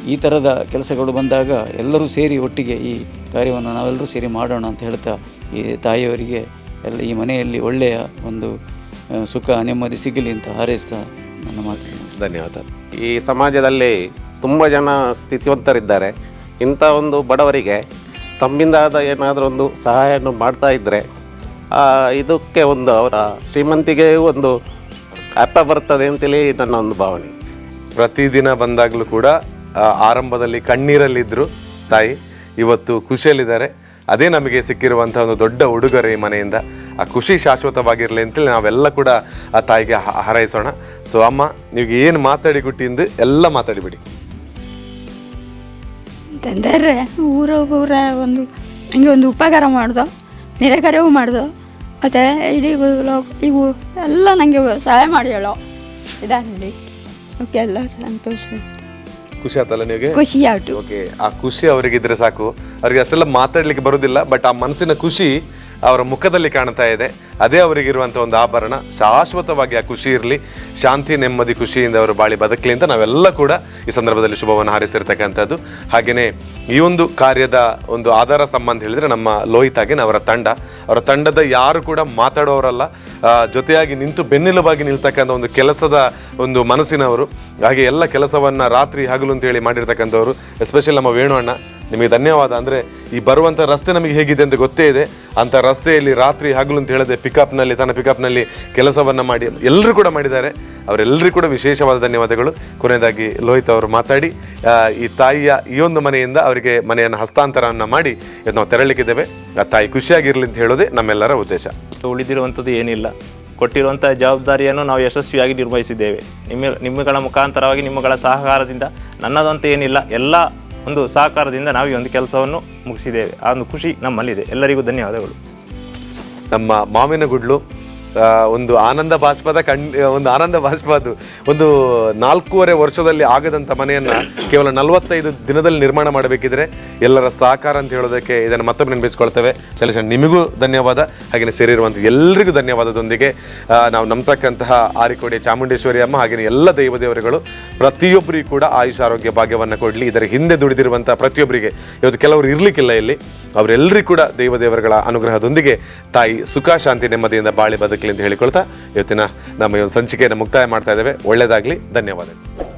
Speaker 8: ಈ ಥರದ ಕೆಲಸಗಳು ಬಂದಾಗ ಎಲ್ಲರೂ ಸೇರಿ ಒಟ್ಟಿಗೆ ಈ ಕಾರ್ಯವನ್ನು ನಾವೆಲ್ಲರೂ ಸೇರಿ ಮಾಡೋಣ ಅಂತ ಹೇಳ್ತಾ ಈ ತಾಯಿಯವರಿಗೆ ಎಲ್ಲ ಈ ಮನೆಯಲ್ಲಿ ಒಳ್ಳೆಯ ಒಂದು ಸುಖ ನೆಮ್ಮದಿ ಸಿಗಲಿ ಅಂತ ಹಾರೈಸ್ತಾ ನನ್ನ ಮಾತು
Speaker 1: ಧನ್ಯವಾದ.
Speaker 9: ಈ ಸಮಾಜದಲ್ಲಿ ತುಂಬ ಜನ ಸ್ಥಿತಿವಂತರಿದ್ದಾರೆ. ಇಂಥ ಒಂದು ಬಡವರಿಗೆ ತಮ್ಮಿಂದಾದ ಏನಾದರೂ ಒಂದು ಸಹಾಯವನ್ನು ಮಾಡ್ತಾ ಇದ್ದರೆ ಇದಕ್ಕೆ ಒಂದು ಅವರ ಶ್ರೀಮಂತಿಗೆ ಒಂದು ಅರ್ಥ ಬರ್ತದೆ ಅಂತೇಳಿ ನನ್ನ ಒಂದು ಭಾವನೆ.
Speaker 1: ಪ್ರತಿದಿನ ಬಂದಾಗಲೂ ಕೂಡ ಆರಂಭದಲ್ಲಿ ಕಣ್ಣೀರಲ್ಲಿದ್ದರು ತಾಯಿ ಇವತ್ತು ಖುಷಿಯಲ್ಲಿದ್ದಾರೆ. ಅದೇ ನಮಗೆ ಸಿಕ್ಕಿರುವಂಥ ಒಂದು ದೊಡ್ಡ ಉಡುಗೊರೆ ಈ ಮನೆಯಿಂದ. ಆ ಖುಷಿ ಶಾಶ್ವತವಾಗಿರಲಿ ಅಂತೇಳಿ ನಾವೆಲ್ಲ ಕೂಡ ಆ ತಾಯಿಗೆ ಹಾರೈಸೋಣ. ಸೊ ಅಮ್ಮ, ನೀವು ಏನು ಮಾತಾಡಿ ಗುಟ್ಟಿಂದು ಎಲ್ಲ ಮಾತಾಡಿಬಿಡಿ.
Speaker 2: ಅಂತಂದರೆ ಊರ ಊರ ಒಂದು ನನಗೆ ಒಂದು ಉಪಕಾರ ಮಾಡ್ದು ನಿರಾಕಾರವೂ ಮಾಡ್ದು. ಮತ್ತು ಇಡೀ ಇವು ಎಲ್ಲ ನನಗೆ ಸಹಾಯ ಮಾಡಿ ಹೇಳೋ. ಇದಾಗಲಿ. ಓಕೆ, ಎಲ್ಲ ಸಂತೋಷ.
Speaker 1: ಖುಷಿ ಆತಲ್ಲ ನಿಮಗೆ?
Speaker 2: ಖುಷಿ ಆಯ್ತು.
Speaker 1: ಓಕೆ ಆ ಖುಷಿ ಅವರಿಗಿದ್ರೆ ಸಾಕು. ಅವರಿಗೆ ಅಷ್ಟೆಲ್ಲ ಮಾತಾಡ್ಲಿಕ್ಕೆ ಬರೋದಿಲ್ಲ ಬಟ್ ಆ ಮನಸ್ಸಿನ ಖುಷಿ ಅವರ ಮುಖದಲ್ಲಿ ಕಾಣ್ತಾ ಇದೆ. ಅದೇ ಅವರಿಗಿರುವಂಥ ಒಂದು ಆಭರಣ. ಶಾಶ್ವತವಾಗಿ ಆ ಖುಷಿ ಇರಲಿ. ಶಾಂತಿ, ನೆಮ್ಮದಿ, ಖುಷಿಯಿಂದ ಅವರು ಬಾಳಿ ಬದುಕಲಿ ಅಂತ ನಾವೆಲ್ಲ ಕೂಡ ಈ ಸಂದರ್ಭದಲ್ಲಿ ಶುಭವನ್ನು ಹಾರಿಸಿರ್ತಕ್ಕಂಥದ್ದು. ಹಾಗೆಯೇ ಈ ಒಂದು ಕಾರ್ಯದ ಒಂದು ಆಧಾರ ಸಂಬಂಧ ಹೇಳಿದರೆ ನಮ್ಮ ಲೋಹಿತಾಗಿನ ಅವರ ತಂಡ. ಅವರ ತಂಡದ ಯಾರು ಕೂಡ ಮಾತಾಡೋರಲ್ಲ. ಜೊತೆಯಾಗಿ ನಿಂತು ಬೆನ್ನೆಲುಬಾಗಿ ನಿಲ್ತಕ್ಕಂಥ ಒಂದು ಕೆಲಸದ ಒಂದು ಮನಸ್ಸಿನವರು. ಹಾಗೆ ಎಲ್ಲ ಕೆಲಸವನ್ನು ರಾತ್ರಿ ಹಗಲು ಅಂತೇಳಿ ಮಾಡಿರ್ತಕ್ಕಂಥವ್ರು, ಎಸ್ಪೆಷಲಿ ನಮ್ಮ ವೇಣು ಅಣ್ಣ ನಿಮಗೆ ಧನ್ಯವಾದ. ಅಂದರೆ ಈ ಬರುವಂಥ ರಸ್ತೆ ನಮಗೆ ಹೇಗಿದೆ ಅಂತ ಗೊತ್ತೇ ಇದೆ. ಅಂಥ ರಸ್ತೆಯಲ್ಲಿ ರಾತ್ರಿ ಹಗಲು ಅಂತ ಹೇಳದೆ ಪಿಕಪ್ನಲ್ಲಿ, ತನ್ನ ಪಿಕಪ್ನಲ್ಲಿ ಕೆಲಸವನ್ನು ಮಾಡಿ ಎಲ್ಲರೂ ಕೂಡ ಮಾಡಿದ್ದಾರೆ. ಅವರೆಲ್ಲರಿಗೂ ಕೂಡ ವಿಶೇಷವಾದ ಧನ್ಯವಾದಗಳು. ಕೊನೆಯದಾಗಿ ಲೋಹಿತ್ ಅವರು ಮಾತಾಡಿ ಈ ತಾಯಿಯ ಈ ಒಂದು ಮನೆಯಿಂದ ಅವರಿಗೆ ಮನೆಯನ್ನು ಹಸ್ತಾಂತರವನ್ನು ಮಾಡಿ ಇದು ನಾವು ತೆರಳಿಕ್ಕಿದ್ದೇವೆ ಆ ತಾಯಿ ಖುಷಿಯಾಗಿರಲಿ ಅಂತ ಹೇಳೋದೇ ನಮ್ಮೆಲ್ಲರ ಉದ್ದೇಶ.
Speaker 3: ಉಳಿದಿರುವಂಥದ್ದು ಏನಿಲ್ಲ. ಕೊಟ್ಟಿರುವಂಥ ಜವಾಬ್ದಾರಿಯನ್ನು ನಾವು ಯಶಸ್ವಿಯಾಗಿ ನಿರ್ವಹಿಸಿದ್ದೇವೆ. ನಿಮ್ಮ, ನಿಮ್ಮಗಳ ಮುಖಾಂತರವಾಗಿ ನಿಮ್ಮಗಳ ಸಹಕಾರದಿಂದ ನನ್ನದಂತ ಏನಿಲ್ಲ. ಎಲ್ಲ ಒಂದು ಸಹಕಾರದಿಂದ ನಾವು ಈ ಒಂದು ಕೆಲಸವನ್ನು ಮುಗಿಸಿದ್ದೇವೆ. ಆ ಒಂದು ಖುಷಿ ನಮ್ಮಲ್ಲಿದೆ. ಎಲ್ಲರಿಗೂ ಧನ್ಯವಾದಗಳು.
Speaker 1: ನಮ್ಮ ಮಾವಿನ ಗುಡ್ಲು ಒಂದು ಆನಂದ ಬಾಷ್ಪದ ಕಣ್ ಒಂದು ಆನಂದ ಬಾಷ್ಪ ಅದು. ಒಂದು ನಾಲ್ಕೂವರೆ ವರ್ಷದಲ್ಲಿ ಆಗದಂಥ ಮನೆಯನ್ನು ಕೇವಲ ನಲವತ್ತೈದು ದಿನದಲ್ಲಿ ನಿರ್ಮಾಣ ಮಾಡಬೇಕಿದ್ರೆ ಎಲ್ಲರ ಸಹಕಾರ ಅಂತ ಹೇಳೋದಕ್ಕೆ ಇದನ್ನು ಮತ್ತೊಮ್ಮೆ ನೆನಪಿಸ್ಕೊಳ್ತೇವೆ. ಸಲೀಶನ್ ನಿಮಗೂ ಧನ್ಯವಾದ. ಹಾಗೆಯೇ ಸೇರಿರುವಂಥ ಎಲ್ಲರಿಗೂ ಧನ್ಯವಾದದೊಂದಿಗೆ ನಾವು ನಂಬತಕ್ಕಂತಹ ಆರಿಕೋಡಿ ಚಾಮುಂಡೇಶ್ವರಿ ಅಮ್ಮ ಹಾಗೆಯೇ ಎಲ್ಲ ದೈವ ದೇವರುಗಳು ಪ್ರತಿಯೊಬ್ಬರಿಗೂ ಕೂಡ ಆಯುಷ್ ಆರೋಗ್ಯ ಭಾಗ್ಯವನ್ನು ಕೊಡಲಿ. ಇದರ ಹಿಂದೆ ದುಡಿದಿರುವಂಥ ಪ್ರತಿಯೊಬ್ಬರಿಗೆ ಇವತ್ತು ಕೆಲವರು ಇರಲಿಕ್ಕಿಲ್ಲ ಇಲ್ಲಿ. ಅವರೆಲ್ಲರಿಗೂ ಕೂಡ ದೈವ ದೇವರುಗಳ ಅನುಗ್ರಹದೊಂದಿಗೆ ತಾಯಿ ಸುಖ, ಶಾಂತಿ, ನೆಮ್ಮದಿಯಿಂದ ಬಾಳಿ ಬದುಕಲಿ ಅಂತ ಹೇಳಿಕೊಳ್ತಾ ಇವತ್ತಿನ ನಮ್ಮ ಈ ಒಂದು ಸಂಚಿಕೆಯನ್ನು ಮುಕ್ತಾಯ ಮಾಡ್ತಾ ಇದ್ದೇವೆ. ಒಳ್ಳೆಯದಾಗಲಿ. ಧನ್ಯವಾದಗಳು.